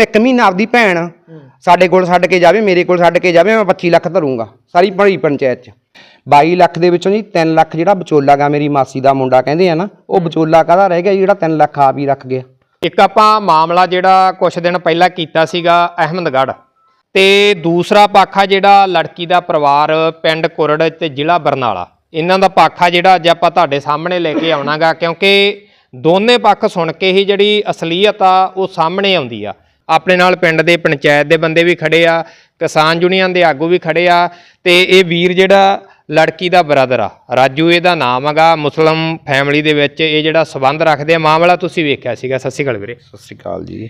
ਇੱਕ ਮਹੀਨਾ ਆਪਦੀ ਭੈਣ ਸਾਡੇ ਕੋਲ ਛੱਡ ਕੇ ਜਾਵੇ ਮੇਰੇ ਕੋਲ ਛੱਡ ਕੇ ਜਾਵੇ ਮੈਂ 25 ਲੱਖ ਧਰੂੰਗਾ ਸਾਰੀ ਭਰੀ ਪੰਚਾਇਤ 'ਚ। 22 ਲੱਖ ਦੇ ਵਿੱਚੋਂ ਜੀ 3 ਲੱਖ ਜਿਹੜਾ ਵਿਚੋਲਾ ਗਾ ਮੇਰੀ ਮਾਸੀ ਦਾ ਮੁੰਡਾ ਕਹਿੰਦੇ ਆ ਨਾ ਉਹ ਵਿਚੋਲਾ ਕਾਹਦਾ ਰਹਿ ਗਿਆ ਜਿਹੜਾ 3 ਲੱਖ ਆਪ ਹੀ ਰੱਖ ਗਿਆ। ਇੱਕ ਆਪਾਂ ਮਾਮਲਾ ਜਿਹੜਾ ਕੁਝ ਦਿਨ ਪਹਿਲਾਂ ਕੀਤਾ ਸੀਗਾ ਅਹਿਮਦਗੜ੍ਹ ਤੇ ਦੂਸਰਾ ਪਾਖਾ ਜਿਹੜਾ ਲੜਕੀ ਦਾ ਪਰਿਵਾਰ ਪਿੰਡ ਕੁਰੜ ਤੇ ਜ਼ਿਲ੍ਹਾ ਬਰਨਾਲਾ। ਇਹਨਾਂ ਦਾ ਪਾਖਾ ਜਿਹੜਾ ਅੱਜ ਆਪਾਂ ਤੁਹਾਡੇ ਸਾਹਮਣੇ ਲੈ ਕੇ ਆਉਣਾਗਾ ਕਿਉਂਕਿ ਦੋਨੇ ਪੱਖ ਸੁਣ ਕੇ ਹੀ ਜਿਹੜੀ ਅਸਲੀਅਤ ਆ ਉਹ ਸਾਹਮਣੇ ਆਉਂਦੀ ਆ। ਆਪਣੇ ਨਾਲ ਪਿੰਡ ਦੇ ਪੰਚਾਇਤ ਦੇ ਬੰਦੇ ਵੀ ਖੜੇ ਆ ਕਿਸਾਨ ਯੂਨੀਅਨ ਦੇ ਆਗੂ ਵੀ ਖੜੇ ਆ ਤੇ ਇਹ ਵੀਰ ਜਿਹੜਾ ਲੜਕੀ ਦਾ ਬ੍ਰਦਰ ਆ ਰਾਜੂ ਇਹਦਾ ਨਾਮ ਹੈਗਾ ਮੁਸਲਮ ਫੈਮਿਲੀ ਦੇ ਵਿੱਚ ਇਹ ਜਿਹੜਾ ਸਬੰਧ ਰੱਖਦੇ ਆ ਮਾਮਲਾ ਤੁਸੀਂ ਵੇਖਿਆ ਸੀਗਾ ਸਤਿ ਸ਼੍ਰੀ ਅਕਾਲ ਵੀਰੇ। ਸਤਿ ਸ਼੍ਰੀ ਅਕਾਲ ਜੀ।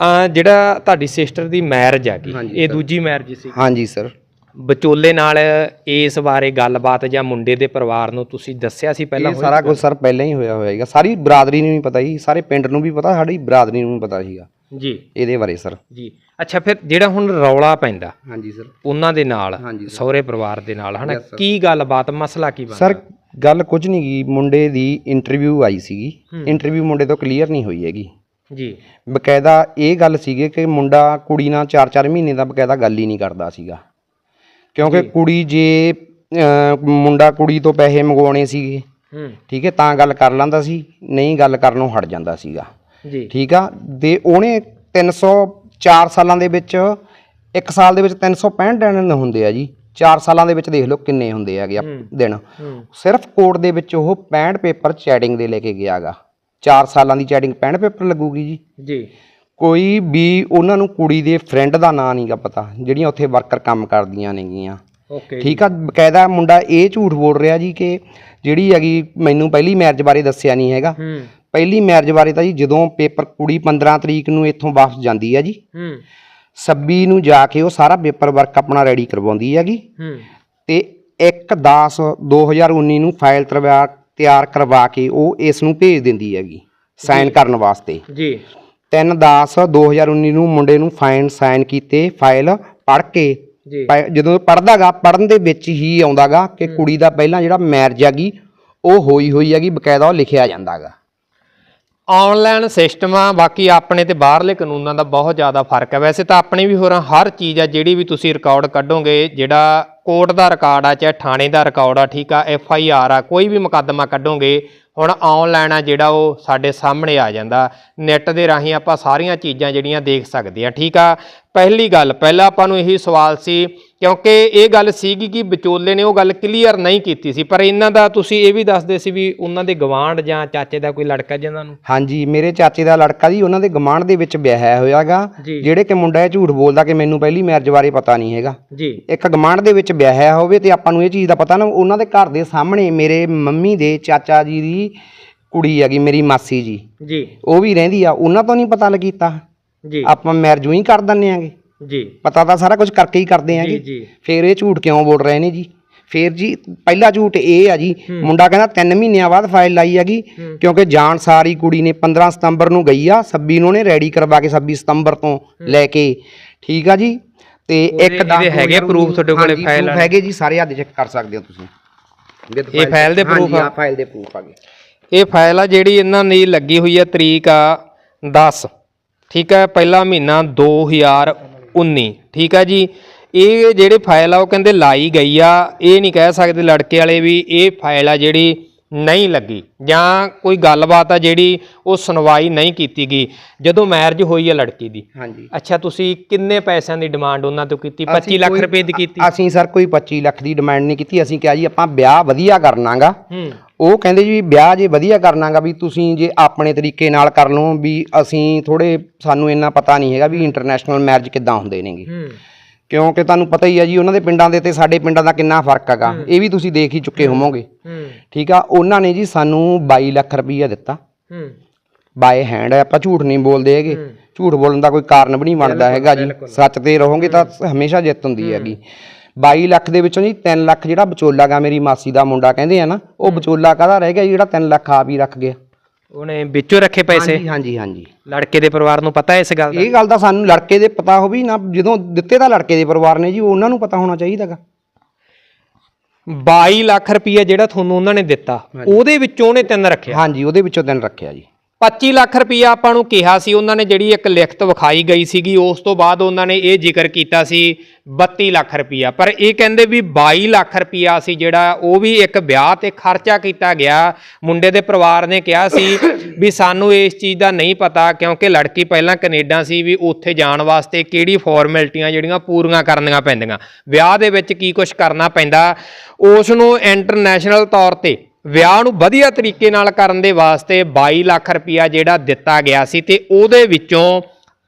ਆ ਜਿਹੜਾ ਤੁਹਾਡੀ ਸਿਸਟਰ ਦੀ ਮੈਰਿਜ ਹੈਗੀ ਇਹ ਦੂਜੀ ਮੈਰਿਜ ਸੀ। ਹਾਂਜੀ ਸਰ ਵਿਚੋਲੇ ਨਾਲ ਇਸ ਬਾਰੇ ਗੱਲਬਾਤ ਜਾਂ ਮੁੰਡੇ ਦੇ ਪਰਿਵਾਰ ਨੂੰ ਤੁਸੀਂ ਦੱਸਿਆ ਸੀ ਪਹਿਲਾਂ ਇਹ ਸਾਰਾ ਕੁਝ ਸਰ ਪਹਿਲਾਂ ਹੀ ਹੋਇਆ ਹੋਏਗਾ ਸਾਰੀ ਬਰਾਦਰੀ ਨੂੰ ਵੀ ਪਤਾ ਜੀ ਸਾਰੇ ਪਿੰਡ ਨੂੰ ਵੀ ਪਤਾ ਸਾਡੀ ਬਰਾਦਰੀ ਨੂੰ ਵੀ ਪਤਾ ਸੀਗਾ। ਜੀ। ਇਹਦੇ ਬਾਰੇ ਸਰ। ਜੀ। ਅੱਛਾ ਫਿਰ ਜਿਹੜਾ ਹੁਣ ਰੌਲਾ ਪੈਂਦਾ ਹਾਂਜੀ ਸਰ। ਉਹਨਾਂ ਦੇ ਨਾਲ। ਸਹੁਰੇ ਪਰਿਵਾਰ ਦੇ ਨਾਲ ਹਨਾ? ਕੀ ਗੱਲਬਾਤ ਮਸਲਾ ਕੀ ਬਣਦਾ? ਸਰ ਗੱਲ ਕੁਝ ਨਹੀਂ ਗਈ। ਮੁੰਡੇ ਦੀ ਇੰਟਰਵਿਊ ਆਈ ਸੀਗੀ। ਇੰਟਰਵਿਊ ਮੁੰਡੇ ਤੋਂ ਕਲੀਅਰ ਨਹੀਂ ਹੋਈ ਹੈਗੀ। ਜੀ। ਬਕਾਇਦਾ ਇਹ ਗੱਲ ਸੀਗੀ ਕਿ ਮੁੰਡਾ ਕੁੜੀ ਨਾਲ 4-4 ਮਹੀਨੇ ਦਾ ਬਕਾਇਦਾ ਗੱਲ ਹੀ ਨਹੀਂ ਕਰਦਾ ਸੀਗਾ। ਕਿਉਂਕਿ ਕੁੜੀ ਜੇ ਮੁੰਡਾ ਕੁੜੀ ਤੋਂ ਪੈਸੇ ਮੰਗਵਾਉਣੇ ਸੀਗੇ ਹੂੰ। ਠੀਕ ਹੈ ਤਾਂ ਗੱਲ ਕਰ ਲੈਂਦਾ ਸੀ ਨਹੀਂ ਗੱਲ ਕਰਨੋਂ ਹਟ ਜਾਂਦਾ ਸੀਗਾ। ਜੀ। ਠੀਕ ਆ? ਦੇ ਉਹਨੇ 304 ਸਾਲਾਂ ਦੇ ਵਿੱਚ ਇੱਕ ਸਾਲ ਦੇ ਵਿੱਚ 365 ਦਿਨ ਹੁੰਦੇ ਆ ਜੀ। 4 ਸਾਲਾਂ ਦੇ ਵਿੱਚ ਦੇਖ ਲਓ ਕਿੰਨੇ ਹੁੰਦੇ ਹੈਗੇ ਆ ਦਿਨ। ਸਿਰਫ ਕੋਰਟ ਦੇ ਵਿੱਚ ਉਹ 65 ਪੇਪਰ ਚੈਟਿੰਗ ਦੇ ਲੈ ਕੇ ਗਿਆਗਾ 4 ਸਾਲਾਂ ਦੀ ਚੈਟਿੰਗ 65 ਪੇਪਰ ਲੱਗੂਗੀ ਜੀ। ਜੀ। ਕੋਈ ਵੀ ਉਹਨਾਂ ਨੂੰ ਕੁੜੀ ਦੇ ਫਰੈਂਡ ਦਾ ਨਾਂ ਨਹੀਂਗਾ ਪਤਾ ਜਿਹੜੀਆਂ ਉੱਥੇ ਵਰਕਰ ਕੰਮ ਕਰਦੀਆਂ ਨੇਗੀਆਂ। ਓਕੇ ਠੀਕ ਆ? ਬਕਾਇਦਾ ਮੁੰਡਾ ਇਹ ਝੂਠ ਬੋਲ ਰਿਹਾ ਜੀ ਕਿ ਜਿਹੜੀ ਹੈਗੀ ਮੈਨੂੰ ਪਹਿਲੀ ਮੈਰਿਜ ਬਾਰੇ ਦੱਸਿਆ ਨਹੀਂ ਹੈਗਾ। ਪਹਿਲੀ ਮੈਰਿਜ ਬਾਰੇ ਤਾਂ ਜੀ ਜਦੋਂ ਪੇਪਰ ਕੁੜੀ 15 ਤਰੀਕ ਨੂੰ ਇੱਥੋਂ ਵਾਪਸ ਜਾਂਦੀ ਹੈ ਜੀ ਹੂੰ। 26 ਨੂੰ ਜਾ ਕੇ ਉਹ ਸਾਰਾ ਪੇਪਰ ਵਰਕ ਆਪਣਾ ਰੈਡੀ ਕਰਵਾਉਂਦੀ ਹੈਗੀ ਹੂੰ। ਤੇ 1 10 2019 ਨੂੰ ਫਾਈਲ ਤਿਆਰ ਤਿਆਰ ਕਰਵਾ ਕੇ ਉਹ ਇਸ ਨੂੰ ਭੇਜ ਦਿੰਦੀ ਹੈਗੀ ਸਾਈਨ ਕਰਨ ਵਾਸਤੇ। ਜੀ। 3 10 2019 ਨੂੰ ਮੁੰਡੇ ਨੂੰ ਫਾਈਨ ਸਾਈਨ ਕੀਤੇ ਫਾਈਲ ਪੜ੍ਹ ਕੇ। ਪੈ- ਜਦੋਂ ਪੜਦਾਗਾ ਪੜਨ ਦੇ ਵਿੱਚ ਹੀ ਆਉਂਦਾਗਾ ਕਿ ਕੁੜੀ ਦਾ ਪਹਿਲਾਂ ਜਿਹੜਾ ਮੈਰਿਜ ਹੈਗੀ ਉਹ ਹੋਈ ਹੋਈ ਹੈਗੀ ਬਕਾਇਦਾ ਉਹ ਲਿਖਿਆ ਜਾਂਦਾਗਾ। ਆਨਲਾਈਨ ਸਿਸਟਮ ਆ ਬਾਕੀ ਆਪਣੇ ਤੇ ਬਾਹਰਲੇ ਕਾਨੂੰਨਾਂ ਦਾ ਬਹੁਤ ਜ਼ਿਆਦਾ ਫ਼ਰਕ ਹੈ। ਵੈਸੇ ਤਾਂ ਆਪਣੀ ਵੀ ਹੋਰਾਂ ਹਰ ਚੀਜ਼ ਆ, ਜਿਹੜੀ ਵੀ ਤੁਸੀਂ ਰਿਕਾਰਡ ਕੱਢੋਗੇ, ਜਿਹੜਾ ਕੋਰਟ ਦਾ ਰਿਕਾਰਡ ਆ, ਚਾਹੇ ਥਾਣੇ ਦਾ ਰਿਕਾਰਡ ਆ, ਠੀਕ ਆ ਐਫ ਆਈ ਆਰ ਆ, ਕੋਈ ਵੀ ਮੁਕੱਦਮਾ ਕੱਢੋਗੇ, ਹੁਣ ਆਨਲਾਈਨ ਆ ਜਿਹੜਾ ਉਹ ਸਾਡੇ ਸਾਹਮਣੇ ਆ ਜਾਂਦਾ। ਨੈਟ ਦੇ ਰਾਹੀਂ ਆਪਾਂ ਸਾਰੀਆਂ ਚੀਜ਼ਾਂ ਜਿਹੜੀਆਂ ਦੇਖ ਸਕਦੇ ਆ, ਠੀਕ ਆ? ਪਹਿਲੀ ਗੱਲ, ਪਹਿਲਾਂ ਆਪਾਂ ਨੂੰ ਇਹੀ ਸਵਾਲ ਸੀ ਕਿਉਂਕਿ ਇਹ ਗੱਲ ਸੀਗੀ ਕਿ ਵਿਚੋਲੇ ਨੇ ਉਹ ਗੱਲ ਕਲੀਅਰ ਨਹੀਂ ਕੀਤੀ ਸੀ ਪਰ ਇਹਨਾਂ ਦਾ ਤੁਸੀਂ ਇਹ ਵੀ ਦੱਸਦੇ ਸੀ ਵੀ ਉਹਨਾਂ ਦੇ ਗਵਾਂਢ ਜਾਂ ਚਾਚੇ ਦਾ ਕੋਈ ਲੜਕਾ ਜਿਹਨਾਂ ਨੂੰ? ਹਾਂਜੀ ਮੇਰੇ ਚਾਚੇ ਦਾ ਲੜਕਾ ਜੀ ਉਹਨਾਂ ਦੇ ਗਮਾਂਡ ਦੇ ਵਿੱਚ ਵਿਆਹਿਆ ਹੋਇਆਗਾ ਜੀ। ਜਿਹੜੇ ਕਿ ਮੁੰਡਾ ਇਹ ਝੂਠ ਬੋਲਦਾ ਕਿ ਮੈਨੂੰ ਪਹਿਲੀ ਮੈਰਿਜ ਬਾਰੇ ਪਤਾ ਨਹੀਂ ਹੈਗਾ। ਜੀ। ਇੱਕ ਗਮਾਂਡ ਦੇ ਵਿੱਚ ਵਿਆਹਿਆ ਹੋਵੇ ਤੇ ਆਪਾਂ ਨੂੰ ਇਹ ਚੀਜ਼ ਦਾ ਪਤਾ ਨਾ ਉਹਨਾਂ ਦੇ ਘਰ ਦੇ ਸਾਹਮਣੇ ਮੇਰੇ ਮੰਮੀ ਦੇ ਚਾਚਾ ਜੀ ਦੀ ਕੁੜੀ ਹੈਗੀ ਮੇਰੀ ਮਾਸੀ ਜੀ। ਜੀ। ਉਹ ਵੀ ਰਹਿੰਦੀ ਆ ਉਹਨਾਂ ਤੋਂ ਨਹੀਂ ਪਤਾ ਲੱਗੀਤਾ। ਜੀ। ਆਪਾਂ ਮੈਰਿਜ ਹੀ ਕਰ ਦਿੰਨੇ ਆਂਗੇ। ਜੀ। ਪਤਾ ਤਾਂ ਸਾਰਾ ਕੁਝ ਕਰਕੇ ਹੀ ਕਰਦੇ ਆਂਗੇ ਜੀ। ਫੇਰ ਇਹ ਝੂਠ ਕਿਉਂ ਬੋਲ ਰਹੇ ਨੇ ਜੀ? ਫੇਰ ਜੀ ਪਹਿਲਾ ਝੂਠ ਇਹ ਆ ਜੀ। ਮੁੰਡਾ ਕਹਿੰਦਾ 3 ਮਹੀਨਿਆਂ ਬਾਅਦ ਫਾਈਲ ਲਾਈ ਹੈਗੀ। ਕਿਉਂਕਿ ਜਾਣ ਸਾਰੀ ਕੁੜੀ ਨੇ 15 ਸਤੰਬਰ ਨੂੰ ਗਈ ਆ। 26 ਨੂੰ ਨੇ ਰੈਡੀ ਕਰਵਾ ਕੇ 26 ਸਤੰਬਰ ਤੋਂ ਲੈ ਕੇ। ਠੀਕ ਆ ਜੀ? ਤੇ ਇੱਕ ਇਹਦੇ ਹੈਗੇ proof ਤੁਹਾਡੇ ਕੋਲੇ proof ਹੈਗੇ ਜੀ ਸਾਰੇ ਹੱਦ ਚੈੱਕ ਕਰ ਸਕਦੇ ਹੋ ਤੁਸੀਂ। ਇਹ file ਦੇ proof ਆ? ਆ ਫਾਈਲ ਦੇ ਪ੍ਰੂਫ ਆ ਗਏ ਇਹ ਫਾਈਲ ਆ ਜਿਹੜੀ ਇਹਨਾਂ ਦੀ ਲੱਗੀ ਹੋਈ ਆ ਤਰੀਕ ਆ 10 ਠੀਕ ਹੈ ਪਹਿਲਾ ਮਹੀਨਾ 2019 ਠੀਕ ਆ ਜੀ? ਇਹ ਜਿਹੜੇ ਫਾਈਲ ਆ ਉਹ ਕਹਿੰਦੇ ਲਾਈ ਗਈ ਆ। ਇਹ ਨਹੀਂ ਕਹਿ ਸਕਦੇ ਲੜਕੇ ਵਾਲੇ ਵੀ ਇਹ ਫਾਈਲ ਆ ਜਿਹੜੀ ਨਹੀਂ ਲੱਗੀ। ਜਾਂ ਕੋਈ ਗੱਲਬਾਤ ਆ ਜਿਹੜੀ ਉਹ ਸੁਣਵਾਈ ਨਹੀਂ ਕੀਤੀ ਗਈ। ਜਦੋਂ ਮੈਰਿਜ ਹੋਈ ਆ ਲੜਕੀ ਦੀ। ਹਾਂਜੀ। ਅੱਛਾ ਤੁਸੀਂ ਕਿੰਨੇ ਪੈਸਿਆਂ ਦੀ ਡਿਮਾਂਡ ਉਹਨਾਂ ਤੋਂ ਕੀਤੀ? 25 ਅਸੀਂ ਲੱਖ ਰੁਪਏ ਦੀ ਕੀਤੀ? ਅਸੀਂ ਸਰ ਕੋਈ 25 ਲੱਖ ਦੀ ਡਿਮਾਂਡ ਨਹੀਂ ਕੀਤੀ। ਅਸੀਂ ਕਿਹਾ ਜੀ ਆਪਾਂ ਵਿਆਹ ਵਧੀਆ ਕਰਨਾਗਾ। ਹੂੰ। ਉਹ ਕਹਿੰਦੇ ਜੀ ਵਿਆਹ ਜੇ ਵਧੀਆ ਕਰਨਾਗਾ ਵੀ ਤੁਸੀਂ ਜੇ ਆਪਣੇ ਤਰੀਕੇ ਨਾਲ ਕਰ ਲਓ ਵੀ ਅਸੀਂ ਥੋੜੇ ਸਾਨੂੰ ਇੰਨਾ ਪਤਾ ਨਹੀਂ ਹੈਗਾ ਵੀ ਇੰਟਰਨੈਸ਼ਨਲ ਮੈਰਿਜ ਕਿੱਦਾਂ ਹੁੰਦੇ ਨੇਗੇ। ਕਿਉਂਕਿ ਤੁਹਾਨੂੰ ਪਤਾ ਹੀ ਆ ਜੀ ਉਹਨਾਂ ਦੇ ਪਿੰਡਾਂ ਦੇ ਤੇ ਸਾਡੇ ਪਿੰਡਾਂ ਦਾ ਕਿੰਨਾ ਫ਼ਰਕ ਹੈਗਾ। ਇਹ ਵੀ ਤੁਸੀਂ ਦੇਖ ਹੀ ਚੁੱਕੇ ਹੋਵੋਗੇ। ਠੀਕ ਆ ਉਹਨਾਂ ਨੇ ਜੀ ਸਾਨੂੰ 22 ਲੱਖ ਰੁਪਈਆ ਦਿੱਤਾ। ਬਾਏ ਹੈਂਡ ਆਪਾਂ ਝੂਠ ਨਹੀਂ ਬੋਲਦੇ ਹੈਗੇ। ਝੂਠ ਬੋਲਣ ਦਾ ਕੋਈ ਕਾਰਨ ਵੀ ਨਹੀਂ ਬਣਦਾ ਹੈਗਾ ਜੀ। ਸੱਚ ਤੇ ਰਹੋਗੇ ਤਾਂ ਹਮੇਸ਼ਾ ਜਿੱਤ ਹੁੰਦੀ ਹੈਗੀ। 22 ਲੱਖ ਦੇ ਵਿੱਚੋਂ ਜੀ 3 ਲੱਖ ਜਿਹੜਾ ਵਿਚੋਲਾ ਗਾ ਮੇਰੀ ਮਾਸੀ ਦਾ ਮੁੰਡਾ ਕਹਿੰਦੇ ਆ ਨਾ ਉਹ ਵਿਚੋਲਾ ਕਾਹਦਾ ਰਹਿ ਗਿਆ ਜੀ, ਜਿਹੜਾ 3 ਲੱਖ ਆਪ ਹੀ ਰੱਖ ਗਿਆ। ਉਹਨੇ ਵਿੱਚੋਂ ਰੱਖੇ ਪੈਸੇ? ਹਾਂਜੀ ਹਾਂਜੀ ਹਾਂਜੀ। ਲੜਕੇ ਦੇ ਪਰਿਵਾਰ ਨੂੰ ਪਤਾ ਇਸ ਗੱਲ ਦਾ? ਇਹ ਗੱਲ ਤਾਂ ਸਾਨੂੰ ਲੜਕੇ ਦੇ ਪਤਾ ਹੋਵੇ ਨਾ ਜਦੋਂ ਦਿੱਤੇ ਤਾਂ ਲੜਕੇ ਦੇ ਪਰਿਵਾਰ ਨੇ ਜੀ ਉਹਨਾਂ ਨੂੰ ਪਤਾ ਹੋਣਾ ਚਾਹੀਦਾਗਾ 22 ਲੱਖ ਰੁਪਈਆ ਜਿਹੜਾ ਤੁਹਾਨੂੰ ਉਹਨਾਂ ਨੇ ਦਿੱਤਾ ਉਹਦੇ ਵਿੱਚੋਂ ਉਹਨੇ ਤਿੰਨ ਰੱਖਿਆ? ਹਾਂਜੀ ਉਹਦੇ ਵਿੱਚੋਂ ਦਿਨ ਰੱਖਿਆ ਜੀ। 25 ਲੱਖ ਰੁਪਈਆ ਆਪਾਂ ਨੂੰ ਕਿਹਾ ਸੀ, ਉਹਨਾਂ ਨੇ ਜਿਹੜੀ ਇੱਕ ਲਿਖਤ ਵਿਖਾਈ ਗਈ ਸੀਗੀ, ਉਸ ਤੋਂ ਬਾਅਦ ਉਹਨਾਂ ਨੇ ਇਹ ਜ਼ਿਕਰ ਕੀਤਾ ਸੀ 32 ਲੱਖ ਰੁਪਈਆ। ਪਰ ਇਹ ਕਹਿੰਦੇ ਵੀ 22 ਲੱਖ ਰੁਪਈਆ ਸੀ ਜਿਹੜਾ, ਉਹ ਵੀ ਇੱਕ ਵਿਆਹ ਤੇ ਖਰਚਾ ਕੀਤਾ ਗਿਆ। ਮੁੰਡੇ ਦੇ ਪਰਿਵਾਰ ਨੇ ਕਿਹਾ ਸੀ ਵੀ ਸਾਨੂੰ ਇਸ ਚੀਜ਼ ਦਾ ਨਹੀਂ ਪਤਾ, ਕਿਉਂਕਿ ਲੜਕੀ ਪਹਿਲਾਂ ਕੈਨੇਡਾ ਸੀ ਵੀ ਉੱਥੇ ਜਾਣ ਵਾਸਤੇ ਕਿਹੜੀ ਫਾਰਮੈਲਿਟੀਆਂ ਜਿਹੜੀਆਂ ਪੂਰੀਆਂ ਕਰਨੀਆਂ ਪੈਂਦੀਆਂ। ਵਿਆਹ ਦੇ ਵਿੱਚ ਕੀ ਕੁਝ ਕਰਨਾ ਪੈਂਦਾ, ਉਸ ਨੂੰ ਇੰਟਰਨੈਸ਼ਨਲ ਤੌਰ ਤੇ ਵਿਆਹ ਨੂੰ ਵਧੀਆ ਤਰੀਕੇ ਨਾਲ ਕਰਨ ਦੇ ਵਾਸਤੇ 22 ਲੱਖ ਰੁਪਇਆ ਜਿਹੜਾ ਦਿੱਤਾ ਗਿਆ ਸੀ ਤੇ ਉਹਦੇ ਵਿੱਚੋਂ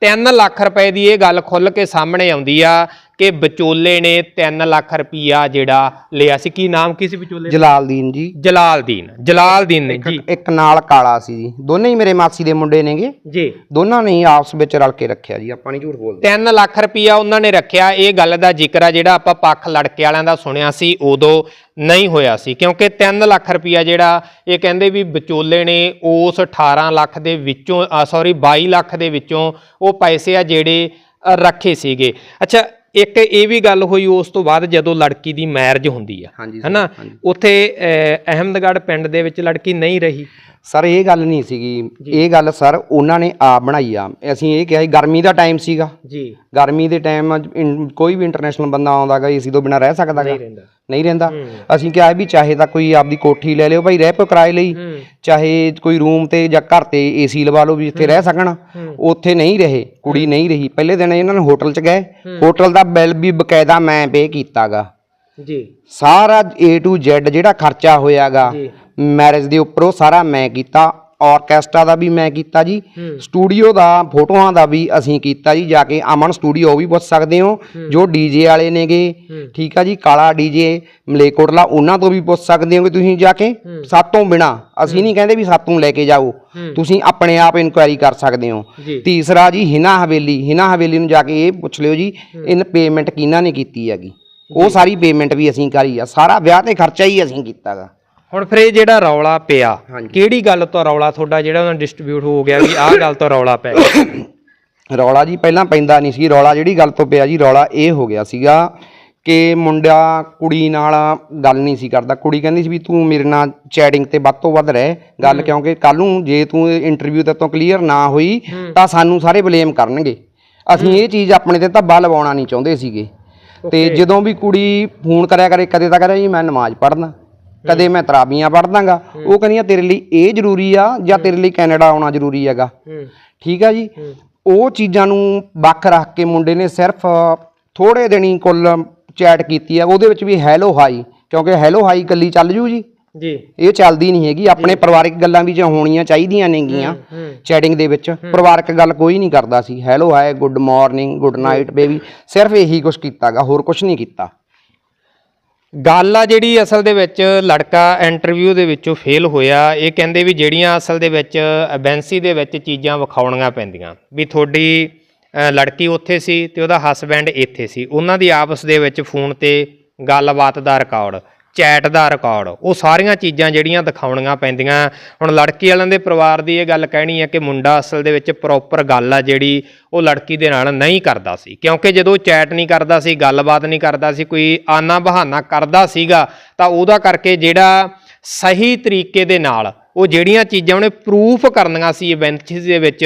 3 ਲੱਖ ਰੁਪਏ ਦੀ ਇਹ ਗੱਲ ਖੁੱਲ ਕੇ ਸਾਹਮਣੇ ਆਉਂਦੀ ਆ ਕਿ ਵਿਚੋਲੇ ਨੇ 3 ਲੱਖ ਰੁਪਇਆ ਜਿਹੜਾ ਲਿਆ ਸੀ। ਕੀ ਨਾਮ ਕੀ ਸੀ ਵਿਚੋਲੇ ਦਾ? ਜਲਾਲਦੀਨ ਜੀ। ਜਲਾਲਦੀਨ ਜਲਾਲਦੀਨ ਨੇ ਜੀ। ਇੱਕ ਨਾਲ ਕਾਲਾ ਸੀ ਜੀ। ਦੋਨੇ ਹੀ ਮੇਰੇ ਮਾਸੀ ਦੇ ਮੁੰਡੇ ਨੇਗੇ। ਜੀ। ਦੋਨਾਂ ਨੇ ਹੀ ਆਪਸ ਵਿੱਚ ਰਲ ਕੇ ਰੱਖਿਆ ਜੀ ਆਪਾਂ ਨਹੀਂ ਝੂਠ ਬੋਲਦੇ। 3 ਲੱਖ ਰੁਪਇਆ ਉਹਨਾਂ ਨੇ ਰੱਖਿਆ। ਇਹ ਗੱਲ ਦਾ ਜ਼ਿਕਰ ਆ ਜਿਹੜਾ ਆਪਾਂ ਪੱਖ ਲੜਕੇ ਵਾਲਿਆਂ ਦਾ ਸੁਣਿਆ ਸੀ ਉਦੋਂ ਨਹੀਂ ਹੋਇਆ ਸੀ। ਕਿਉਂਕਿ 3 ਲੱਖ ਰੁਪਇਆ ਜਿਹੜਾ ਇਹ ਕਹਿੰਦੇ ਵੀ ਵਿਚੋਲੇ ਨੇ ਉਸ 18 ਲੱਖ ਦੇ ਵਿੱਚੋਂ ਸੌਰੀ 22 ਲੱਖ ਦੇ ਵਿੱਚੋਂ ਉਹ ਪੈਸੇ ਆ ਜਿਹੜੇ ਅ, ਰੱਖੇ ਸੀਗੇ। ਅੱਛਾ ਇੱਕ ਇਹ ਵੀ ਗੱਲ ਹੋਈ ਉਸ ਤੋਂ ਬਾਅਦ ਜਦੋਂ ਲੜਕੀ ਦੀ ਮੈਰਿਜ ਹੁੰਦੀ ਆ ਹਨਾ? ਉੱਥੇ ਅਹਿਮਦਗੜ੍ਹ ਪਿੰਡ ਦੇ ਵਿੱਚ ਲੜਕੀ ਨਹੀਂ ਰਹੀ। ਸਰ ਇਹ ਗੱਲ ਨਹੀਂ ਸੀਗੀ। ਇਹ ਗੱਲ ਸਰ ਉਹਨਾਂ ਨੇ ਆਪ ਬਣਾਈ ਆ। ਅਸੀਂ ਇਹ ਕਿਹਾ ਸੀ ਗਰਮੀ ਦਾ ਟਾਈਮ ਸੀਗਾ। ਜੀ। ਗਰਮੀ ਦੇ ਟਾਈਮ ਕੋਈ ਵੀ ਇੰਟਰਨੈਸ਼ਨਲ ਬੰਦਾ ਆਉਂਦਾਗਾ ਏਸੀ ਤੋਂ ਬਿਨਾ ਰਹਿ ਸਕਦਾਗਾ ਰਹਿੰਦਾ। ਨਹੀਂ ਰਹਿੰਦਾ। ਅਸੀਂ ਕਿਹਾ ਵੀ ਚਾਹੇ ਤਾਂ ਕੋਈ ਆਪਦੀ ਕੋਠੀ ਲੈ ਲਿਓ ਭਾਈ ਰਹਿ ਪੋ ਕਿਰਾਏ ਲਈ। ਚਾਹੇ ਕੋਈ ਰੂਮ ਤੇ ਜਾਂ ਘਰ ਤੇ ਏਸੀ ਲਵਾ ਲਓ ਵੀ ਜਿੱਥੇ ਰਹਿ ਸਕਣ। ਉੱਥੇ ਨਹੀਂ ਰਹੇ। ਕੁੜੀ ਨਹੀਂ ਰਹੀ। ਪਹਿਲੇ ਦਿਨ ਇਹਨਾਂ ਨੇ ਹੋਟਲ 'ਚ ਗਏ। ਹੋਟਲ ਦਾ ਬਿੱਲ ਵੀ ਬਕਾਇਦਾ ਮੈਂ ਪੇ ਕੀਤਾਗਾ। ਜੀ। ਸਾਰਾ A to Z ਜਿਹੜਾ ਖਰਚਾ ਹੋਇਆਗਾ ਜੀ। ਮੈਰਿਜ ਦੇ ਉੱਪਰ ਉਹ ਸਾਰਾ ਮੈਂ ਕੀਤਾ ਆਰਕੈਸਟਰਾ ਦਾ ਵੀ ਮੈਂ ਕੀਤਾ ਜੀ ਸਟੂਡੀਓ ਦਾ ਫੋਟੋਆਂ ਦਾ ਵੀ ਅਸੀਂ ਕੀਤਾ ਜੀ ਜਾ ਕੇ ਅਮਨ ਸਟੂਡੀਓ ਉਹ ਵੀ ਪੁੱਛ ਸਕਦੇ ਹੋ ਜੋ ਡੀਜੇ ਵਾਲੇ ਨੇਗੇ ਠੀਕ ਆ ਜੀ ਕਾਲਾ ਡੀਜੇ ਮਲੇਕੋਟਲਾ ਉਹਨਾਂ ਤੋਂ ਵੀ ਪੁੱਛ ਸਕਦੇ ਹੋਗੇ ਤੁਸੀਂ ਜਾ ਕੇ ਸਾਤੋਂ ਬਿਨਾ ਅਸੀਂ ਨਹੀਂ ਕਹਿੰਦੇ ਵੀ ਸਾਤੋਂ ਲੈ ਕੇ ਜਾਓ ਤੁਸੀਂ ਆਪਣੇ ਆਪ ਇਨਕੁਆਇਰੀ ਕਰ ਸਕਦੇ ਹੋ। ਤੀਸਰਾ ਜੀ ਹਿਨਾ ਹਵੇਲੀ ਹਿਨਾ ਹਵੇਲੀ ਨੂੰ ਜਾ ਕੇ ਇਹ ਪੁੱਛ ਲਿਓ ਜੀ ਇਹਨ ਪੇਮੈਂਟ ਕਿਹਨਾਂ ਨੇ ਕੀਤੀ ਹੈਗੀ? ਉਹ ਸਾਰੀ ਪੇਮੈਂਟ ਵੀ ਅਸੀਂ ਕਰੀ ਆ ਸਾਰਾ ਵਿਆਹ ਤੇ ਖਰਚਾ ਹੀ ਅਸੀਂ ਕੀਤਾਗਾ। ਹੁਣ ਫਿਰ ਇਹ ਜਿਹੜਾ ਰੌਲਾ ਪਿਆ। ਕਿਹੜੀ ਗੱਲ ਤੋਂ ਰੌਲਾ ਤੁਹਾਡਾ ਜਿਹੜਾ ਉਹਨਾਂ ਡਿਸਟ੍ਰੀਬਿਊਟ ਹੋ ਗਿਆ ਵੀ ਆਹ ਗੱਲ ਤੋਂ ਰੌਲਾ ਪੈ ਗਿਆ? ਰੌਲਾ ਜੀ ਪਹਿਲਾਂ ਪੈਂਦਾ ਨਹੀਂ ਸੀ ਰੌਲਾ ਜਿਹੜੀ ਗੱਲ ਤੋਂ ਪਿਆ ਜੀ ਰੌਲਾ ਇਹ ਹੋ ਗਿਆ ਸੀਗਾ ਕਿ ਮੁੰਡਾ ਕੁੜੀ ਨਾਲ ਗੱਲ ਨਹੀਂ ਸੀ ਕਰਦਾ। ਕੁੜੀ ਕਹਿੰਦੀ ਸੀ ਵੀ ਤੂੰ ਮੇਰੇ ਨਾਲ ਚੈਟਿੰਗ ਤੇ ਵੱਧ ਤੋਂ ਵੱਧ ਰਹਿ ਗੱਲ ਕਿਉਂਕਿ ਕੱਲ ਨੂੰ ਜੇ ਤੂੰ ਇੰਟਰਵਿਊ ਤੇ ਤੋਂ ਕਲੀਅਰ ਨਾ ਹੋਈ ਤਾਂ ਸਾਨੂੰ ਸਾਰੇ ਬਲੇਮ ਕਰਨਗੇ। ਅਸੀਂ ਇਹ ਚੀਜ਼ ਆਪਣੇ ਤੇ ਧੱਬਾ ਲਵਾਉਣਾ ਨਹੀਂ ਚਾਹੁੰਦੇ ਸੀਗੇ। ਤੇ ਜਦੋਂ ਵੀ ਕੁੜੀ ਫੋਨ ਕਰਿਆ ਕਰੇ ਕਦੇ ਤਾਂ ਕਰੇ ਜੀ ਮੈਂ ਨਮਾਜ਼ ਪੜ੍ਹਨਾ। ਕਦੇ ਮੈਂ ਤਰਾਬੀਆਂ ਪੜ੍ਹਦਾਗਾ ਉਹ ਕਹਿੰਦੀਆਂ ਤੇਰੇ ਲਈ ਇਹ ਜ਼ਰੂਰੀ ਆ ਜਾਂ ਤੇਰੇ ਲਈ ਕੈਨੇਡਾ ਆਉਣਾ ਜ਼ਰੂਰੀ ਹੈਗਾ? ਠੀਕ ਆ ਜੀ? ਉਹ ਚੀਜ਼ਾਂ ਨੂੰ ਵੱਖ ਰੱਖ ਕੇ ਮੁੰਡੇ ਨੇ ਸਿਰਫ ਥੋੜੇ ਦਿਨ ਕੁੱਲ ਚੈਟ ਕੀਤੀ ਆ। ਉਹਦੇ ਵਿੱਚ ਵੀ ਹੈਲੋ ਹਾਈ ਕਿਉਂਕਿ ਹੈਲੋ ਹਾਈ ਕੱਲੀ ਚੱਲ ਜੂ ਜੀ। ਜੀ। ਇਹ ਚੱਲਦੀ ਨਹੀਂ ਹੈਗੀ। ਆਪਣੇ ਪਰਿਵਾਰਕ ਗੱਲਾਂ ਵੀ ਜੇ ਹੋਣੀਆਂ ਚਾਹੀਦੀਆਂ ਨੇਗੀਆਂ ਚੈਟਿੰਗ ਦੇ ਵਿੱਚ। ਪਰਿਵਾਰਕ ਗੱਲ ਕੋਈ ਨਹੀਂ ਕਰਦਾ ਸੀ। Hello hi good morning good night baby. ਸਿਰਫ ਇਹੀ ਕੁਝ ਕੀਤਾਗਾ ਹੋਰ ਕੁਝ ਨਹੀਂ ਕੀਤਾ। ਗੱਲ ਆ ਜਿਹੜੀ ਅਸਲ ਦੇ ਵਿੱਚ ਲੜਕਾ ਇੰਟਰਵਿਊ ਦੇ ਵਿੱਚੋਂ ਫੇਲ ਹੋਇਆ, ਇਹ ਕਹਿੰਦੇ ਵੀ ਜਿਹੜੀਆਂ ਅਸਲ ਦੇ ਵਿੱਚ ਐਬੈਂਸੀ ਦੇ ਵਿੱਚ ਚੀਜ਼ਾਂ ਵਿਖਾਉਣੀਆਂ ਪੈਂਦੀਆਂ, ਵੀ ਤੁਹਾਡੀ ਲੜਕੀ ਉੱਥੇ ਸੀ ਤੇ ਉਹਦਾ ਹਸਬੈਂਡ ਇੱਥੇ ਸੀ, ਉਹਨਾਂ ਦੀ ਆਪਸ ਦੇ ਵਿੱਚ ਫੋਨ ਤੇ ਗੱਲਬਾਤ ਦਾ ਰਿਕਾਰਡ ਚੈਟ ਦਾ ਰਿਕਾਰਡ। ਉਹ ਸਾਰੀਆਂ ਚੀਜ਼ਾਂ ਜਿਹੜੀਆਂ ਦਿਖਾਉਣੀਆਂ ਪੈਂਦੀਆਂ। ਹੁਣ ਲੜਕੀ ਵਾਲਿਆਂ ਦੇ ਪਰਿਵਾਰ ਦੀ ਇਹ ਗੱਲ ਕਹਿਣੀ ਹੈ ਕਿ ਮੁੰਡਾ ਅਸਲ ਦੇ ਵਿੱਚ ਪ੍ਰੋਪਰ ਗੱਲ ਆ ਜਿਹੜੀ ਉਹ ਲੜਕੀ ਦੇ ਨਾਲ ਨਹੀਂ ਕਰਦਾ ਸੀ। ਕਿਉਂਕਿ ਜਦੋਂ ਚੈਟ ਨਹੀਂ ਕਰਦਾ ਸੀ, ਗੱਲਬਾਤ ਨਹੀਂ ਕਰਦਾ ਸੀ, ਕੋਈ ਆਨਾ ਬਹਾਨਾ ਕਰਦਾ ਸੀਗਾ, ਤਾਂ ਉਹਦਾ ਕਰਕੇ ਜਿਹੜਾ ਸਹੀ ਤਰੀਕੇ ਦੇ ਨਾਲ ਉਹ ਜਿਹੜੀਆਂ ਚੀਜ਼ਾਂ ਉਹਨੇ ਪ੍ਰੂਫ ਕਰਨੀਆਂ ਸੀ ਇਵੈਂਟਸ ਦੇ ਵਿੱਚ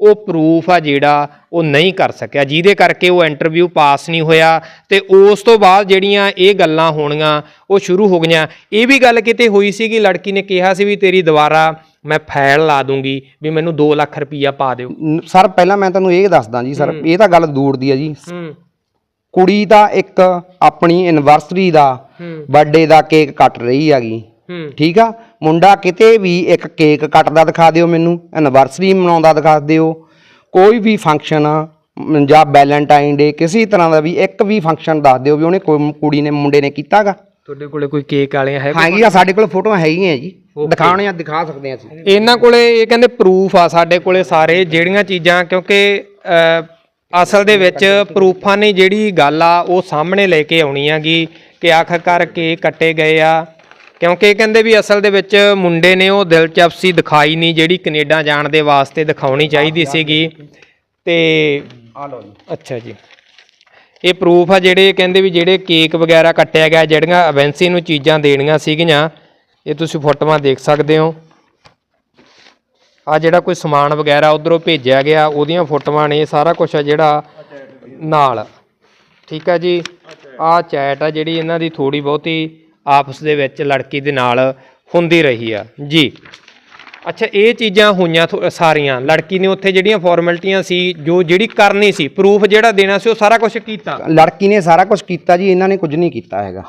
ਉਹ ਪ੍ਰੂਫ ਆ ਜਿਹੜਾ ਉਹ ਨਹੀਂ ਕਰ ਸਕਿਆ। ਜਿਹਦੇ ਕਰਕੇ ਉਹ ਇੰਟਰਵਿਊ ਪਾਸ ਨਹੀਂ ਹੋਇਆ ਤੇ ਉਸ ਤੋਂ ਬਾਅਦ ਜਿਹੜੀਆਂ ਇਹ ਗੱਲਾਂ ਹੋਣੀਆਂ ਉਹ ਸ਼ੁਰੂ ਹੋ ਗਈਆਂ। ਇਹ ਵੀ ਗੱਲ ਕਿਤੇ ਹੋਈ ਸੀ ਕਿ ਲੜਕੀ ਨੇ ਕਿਹਾ ਸੀ ਵੀ ਤੇਰੀ ਦੁਬਾਰਾ ਮੈਂ ਫਾਈਲ ਲਾ ਦੂੰਗੀ ਵੀ ਮੈਨੂੰ 2 ਲੱਖ ਰੁਪਈਆ ਪਾ ਦਿਓ। ਸਰ ਪਹਿਲਾਂ ਮੈਂ ਤੁਹਾਨੂੰ ਇਹ ਦੱਸਦਾ ਜੀ ਸਰ ਇਹ ਤਾਂ ਗੱਲ ਦੂਰ ਦੀ ਹੈ ਜੀ। ਕੁੜੀ ਤਾਂ ਇੱਕ ਆਪਣੀ ਐਨਵਰਸਰੀ ਦਾ ਬਰਥਡੇ ਦਾ ਕੇਕ ਕੱਟ ਰਹੀ ਹੈਗੀ। ਠੀਕ ਆ? ਮੁੰਡਾ ਕਿਤੇ ਵੀ ਇੱਕ ਕੇਕ ਕੱਟਦਾ ਦਿਖਾ ਦਿਓ ਮੈਨੂੰ ਐਨਵਰਸਰੀ ਮਨਾਉਂਦਾ ਦਿਖਾ ਦਿਓ ਕੋਈ ਵੀ ਫੰਕਸ਼ਨ ਜਾਂ ਵੈਲੈਂਟਾਈਨ ਡੇ ਕਿਸੇ ਤਰ੍ਹਾਂ ਦਾ ਵੀ ਇੱਕ ਵੀ ਫੰਕਸ਼ਨ ਦੱਸ ਦਿਓ ਵੀ ਉਹਨੇ ਕੋਈ ਕੁੜੀ ਨੇ ਮੁੰਡੇ ਨੇ ਕੀਤਾਗਾ। ਤੁਹਾਡੇ ਕੋਲੇ ਕੋਈ ਕੇਕ ਵਾਲੀਆਂ ਹੈ ਹਾਂਜੀ ਆ ਸਾਡੇ ਕੋਲ ਫੋਟੋਆਂ ਹੈਗੀਆਂ ਜੀ। ਦਿਖਾਉਣੇ ਆ ਦਿਖਾ ਸਕਦੇ ਆ ਅਸੀਂ। ਇਹਨਾਂ ਕੋਲੇ ਇਹ ਕਹਿੰਦੇ ਪ੍ਰੂਫ ਆ ਸਾਡੇ ਕੋਲੇ ਸਾਰੇ ਜਿਹੜੀਆਂ ਚੀਜ਼ਾਂ ਕਿਉਂਕਿ ਅਸਲ ਦੇ ਵਿੱਚ ਪ੍ਰੂਫਾਂ ਨੇ ਜਿਹੜੀ ਗੱਲ ਆ ਉਹ ਸਾਹਮਣੇ ਲੈ ਕੇ ਆਉਣੀ ਆਗੀ ਕਿ ਆਖਰਕਾਰ ਕੇ ਕੱਟੇ ਗਏ ਆ। ਕਿਉਂਕਿ ਇਹ ਕਹਿੰਦੇ ਵੀ ਅਸਲ ਦੇ ਵਿੱਚ ਮੁੰਡੇ ਨੇ ਉਹ ਦਿਲਚਸਪੀ ਦਿਖਾਈ ਨਹੀਂ ਜਿਹੜੀ ਕੈਨੇਡਾ ਜਾਣ ਦੇ ਵਾਸਤੇ ਦਿਖਾਉਣੀ ਚਾਹੀਦੀ ਸੀਗੀ। ਤੇ ਆ ਲਓ ਜੀ। ਅੱਛਾ ਜੀ। ਇਹ ਪ੍ਰੂਫ ਆ ਜਿਹੜੇ ਕਹਿੰਦੇ ਵੀ ਜਿਹੜੇ ਕੇਕ ਵਗੈਰਾ ਕੱਟਿਆ ਗਿਆ ਜਿਹੜੀਆਂ ਐਵੈਂਸੀ ਨੂੰ ਚੀਜ਼ਾਂ ਦੇਣੀਆਂ ਸੀਗੀਆਂ ਇਹ ਤੁਸੀਂ ਫੋਟੋਆਂ ਦੇਖ ਸਕਦੇ ਹੋ। ਆ ਜਿਹੜਾ ਕੋਈ ਸਮਾਨ ਵਗੈਰਾ ਉਧਰੋਂ ਭੇਜਿਆ ਗਿਆ ਉਹਦੀਆਂ ਫੋਟੋਆਂ ਨੇ ਸਾਰਾ ਕੁਝ ਆ ਜਿਹੜਾ ਨਾਲ। ਠੀਕ ਹੈ ਜੀ। ਆ। ਚੈਟ ਆ ਜਿਹੜੀ ਇਹਨਾਂ ਦੀ ਥੋੜੀ ਬਹੁਤੀ ਆਪਸ ਦੇ ਵਿੱਚ ਲੜਕੀ ਦੇ ਨਾਲ ਹੁੰਦੀ ਰਹੀ ਆ। ਜੀ। ਅੱਛਾ ਇਹ ਚੀਜ਼ਾਂ ਹੋਈਆਂ ਸਾਰੀਆਂ। ਲੜਕੀ ਨੇ ਉੱਥੇ ਜਿਹੜੀਆਂ ਫਾਰਮੈਲਿਟੀਆਂ ਸੀ ਜੋ ਜਿਹੜੀ ਕਰਨੀ ਸੀ ਪ੍ਰੂਫ ਜਿਹੜਾ ਦੇਣਾ ਸੀ ਉਹ ਸਾਰਾ ਕੁਝ ਕੀਤਾ। ਲੜਕੀ ਨੇ ਸਾਰਾ ਕੁਝ ਕੀਤਾ ਜੀ ਇਹਨਾਂ ਨੇ ਕੁਝ ਨਹੀਂ ਕੀਤਾ ਹੈਗਾ।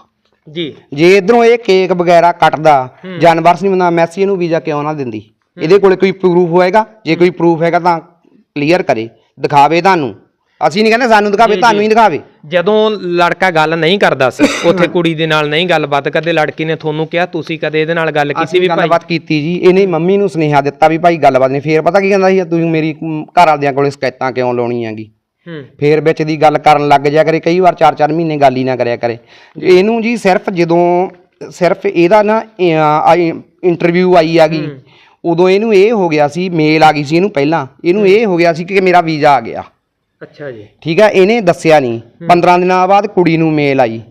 ਜੀ। ਜੇ ਇਧਰੋਂ ਇਹ ਕੇਕ ਵਗੈਰਾ ਕੱਟਦਾ ਜਾਨਵਰਸ ਨਹੀਂ ਬੰਦਾ ਮੈਸੀ ਇਹਨੂੰ ਵੀਜ਼ਾ ਕਿਉਂ ਨਾ ਦਿੰਦੀ? ਇਹਦੇ ਕੋਲੇ ਕੋਈ ਪ੍ਰੂਫ ਹੋਏਗਾ? ਜੇ ਕੋਈ ਪ੍ਰੂਫ ਹੈਗਾ ਤਾਂ ਕਲੀਅਰ ਕਰੇ ਦਿਖਾਵੇ ਤੁਹਾਨੂੰ। ਅਸੀਂ ਨਹੀਂ ਕਹਿੰਦੇ ਸਾਨੂੰ ਦਿਖਾਵੇ ਤੁਹਾਨੂੰ ਹੀ ਦਿਖਾਵੇ। ਜਦੋਂ ਲੜਕਾ ਗੱਲ ਨਹੀਂ ਕਰਦਾ ਸੀ ਉੱਥੇ ਕੁੜੀ ਦੇ ਨਾਲ ਨਹੀਂ ਗੱਲਬਾਤ ਕਰਦੇ ਲੜਕੀ ਨੇ ਤੁਹਾਨੂੰ ਕਿਹਾ ਤੁਸੀਂ ਕਦੇ ਇਹਦੇ ਨਾਲ ਗੱਲ ਕੀਤੀ ਵੀ ਭਾਈ? ਗੱਲਬਾਤ ਕੀਤੀ ਜੀ ਇਹਨੇ ਮੰਮੀ ਨੂੰ ਸੁਨੇਹਾ ਦਿੱਤਾ ਵੀ ਭਾਈ ਗੱਲਬਾਤ ਨਹੀਂ ਫੇਰ ਪਤਾ ਕੀ ਕਹਿੰਦਾ ਸੀ ਤੁਸੀਂ ਮੇਰੀ ਘਰ ਵਾਲਿਆਂ ਕੋਲੇ ਸ਼ਿਕਾਇਤਾਂ ਕਿਉਂ ਲਾਉਣੀ ਹੈਗੀ? ਫੇਰ ਵਿੱਚ ਦੀ ਗੱਲ ਕਰਨ ਲੱਗ ਜਾ ਕਰੇ ਕਈ ਵਾਰ 4-4 ਮਹੀਨੇ ਗੱਲ ਹੀ ਨਾ ਕਰਿਆ ਕਰੇ। ਇਹਨੂੰ ਜੀ ਸਿਰਫ ਜਦੋਂ ਸਿਰਫ ਇਹਦਾ ਨਾ ਇੰਟਰਵਿਊ ਆਈ ਆਗੀ ਉਦੋਂ ਇਹਨੂੰ ਇਹ ਹੋ ਗਿਆ ਸੀ ਮੇਲ ਆ ਗਈ ਸੀ ਇਹਨੂੰ ਪਹਿਲਾਂ ਇਹਨੂੰ ਇਹ ਹੋ ਗਿਆ ਸੀ ਕਿ ਮੇਰਾ ਵੀਜ਼ਾ ਆ ਗਿਆ। ਅੱਛਾ ਜੀ। ਠੀਕ ਹੈ ਇਹਨੇ ਦੱਸਿਆ ਨਹੀਂ। 15 ਦਿਨਾਂ ਬਾਅਦ ਕੁੜੀ ਨੂੰ ਮੇਲ ਆਈ।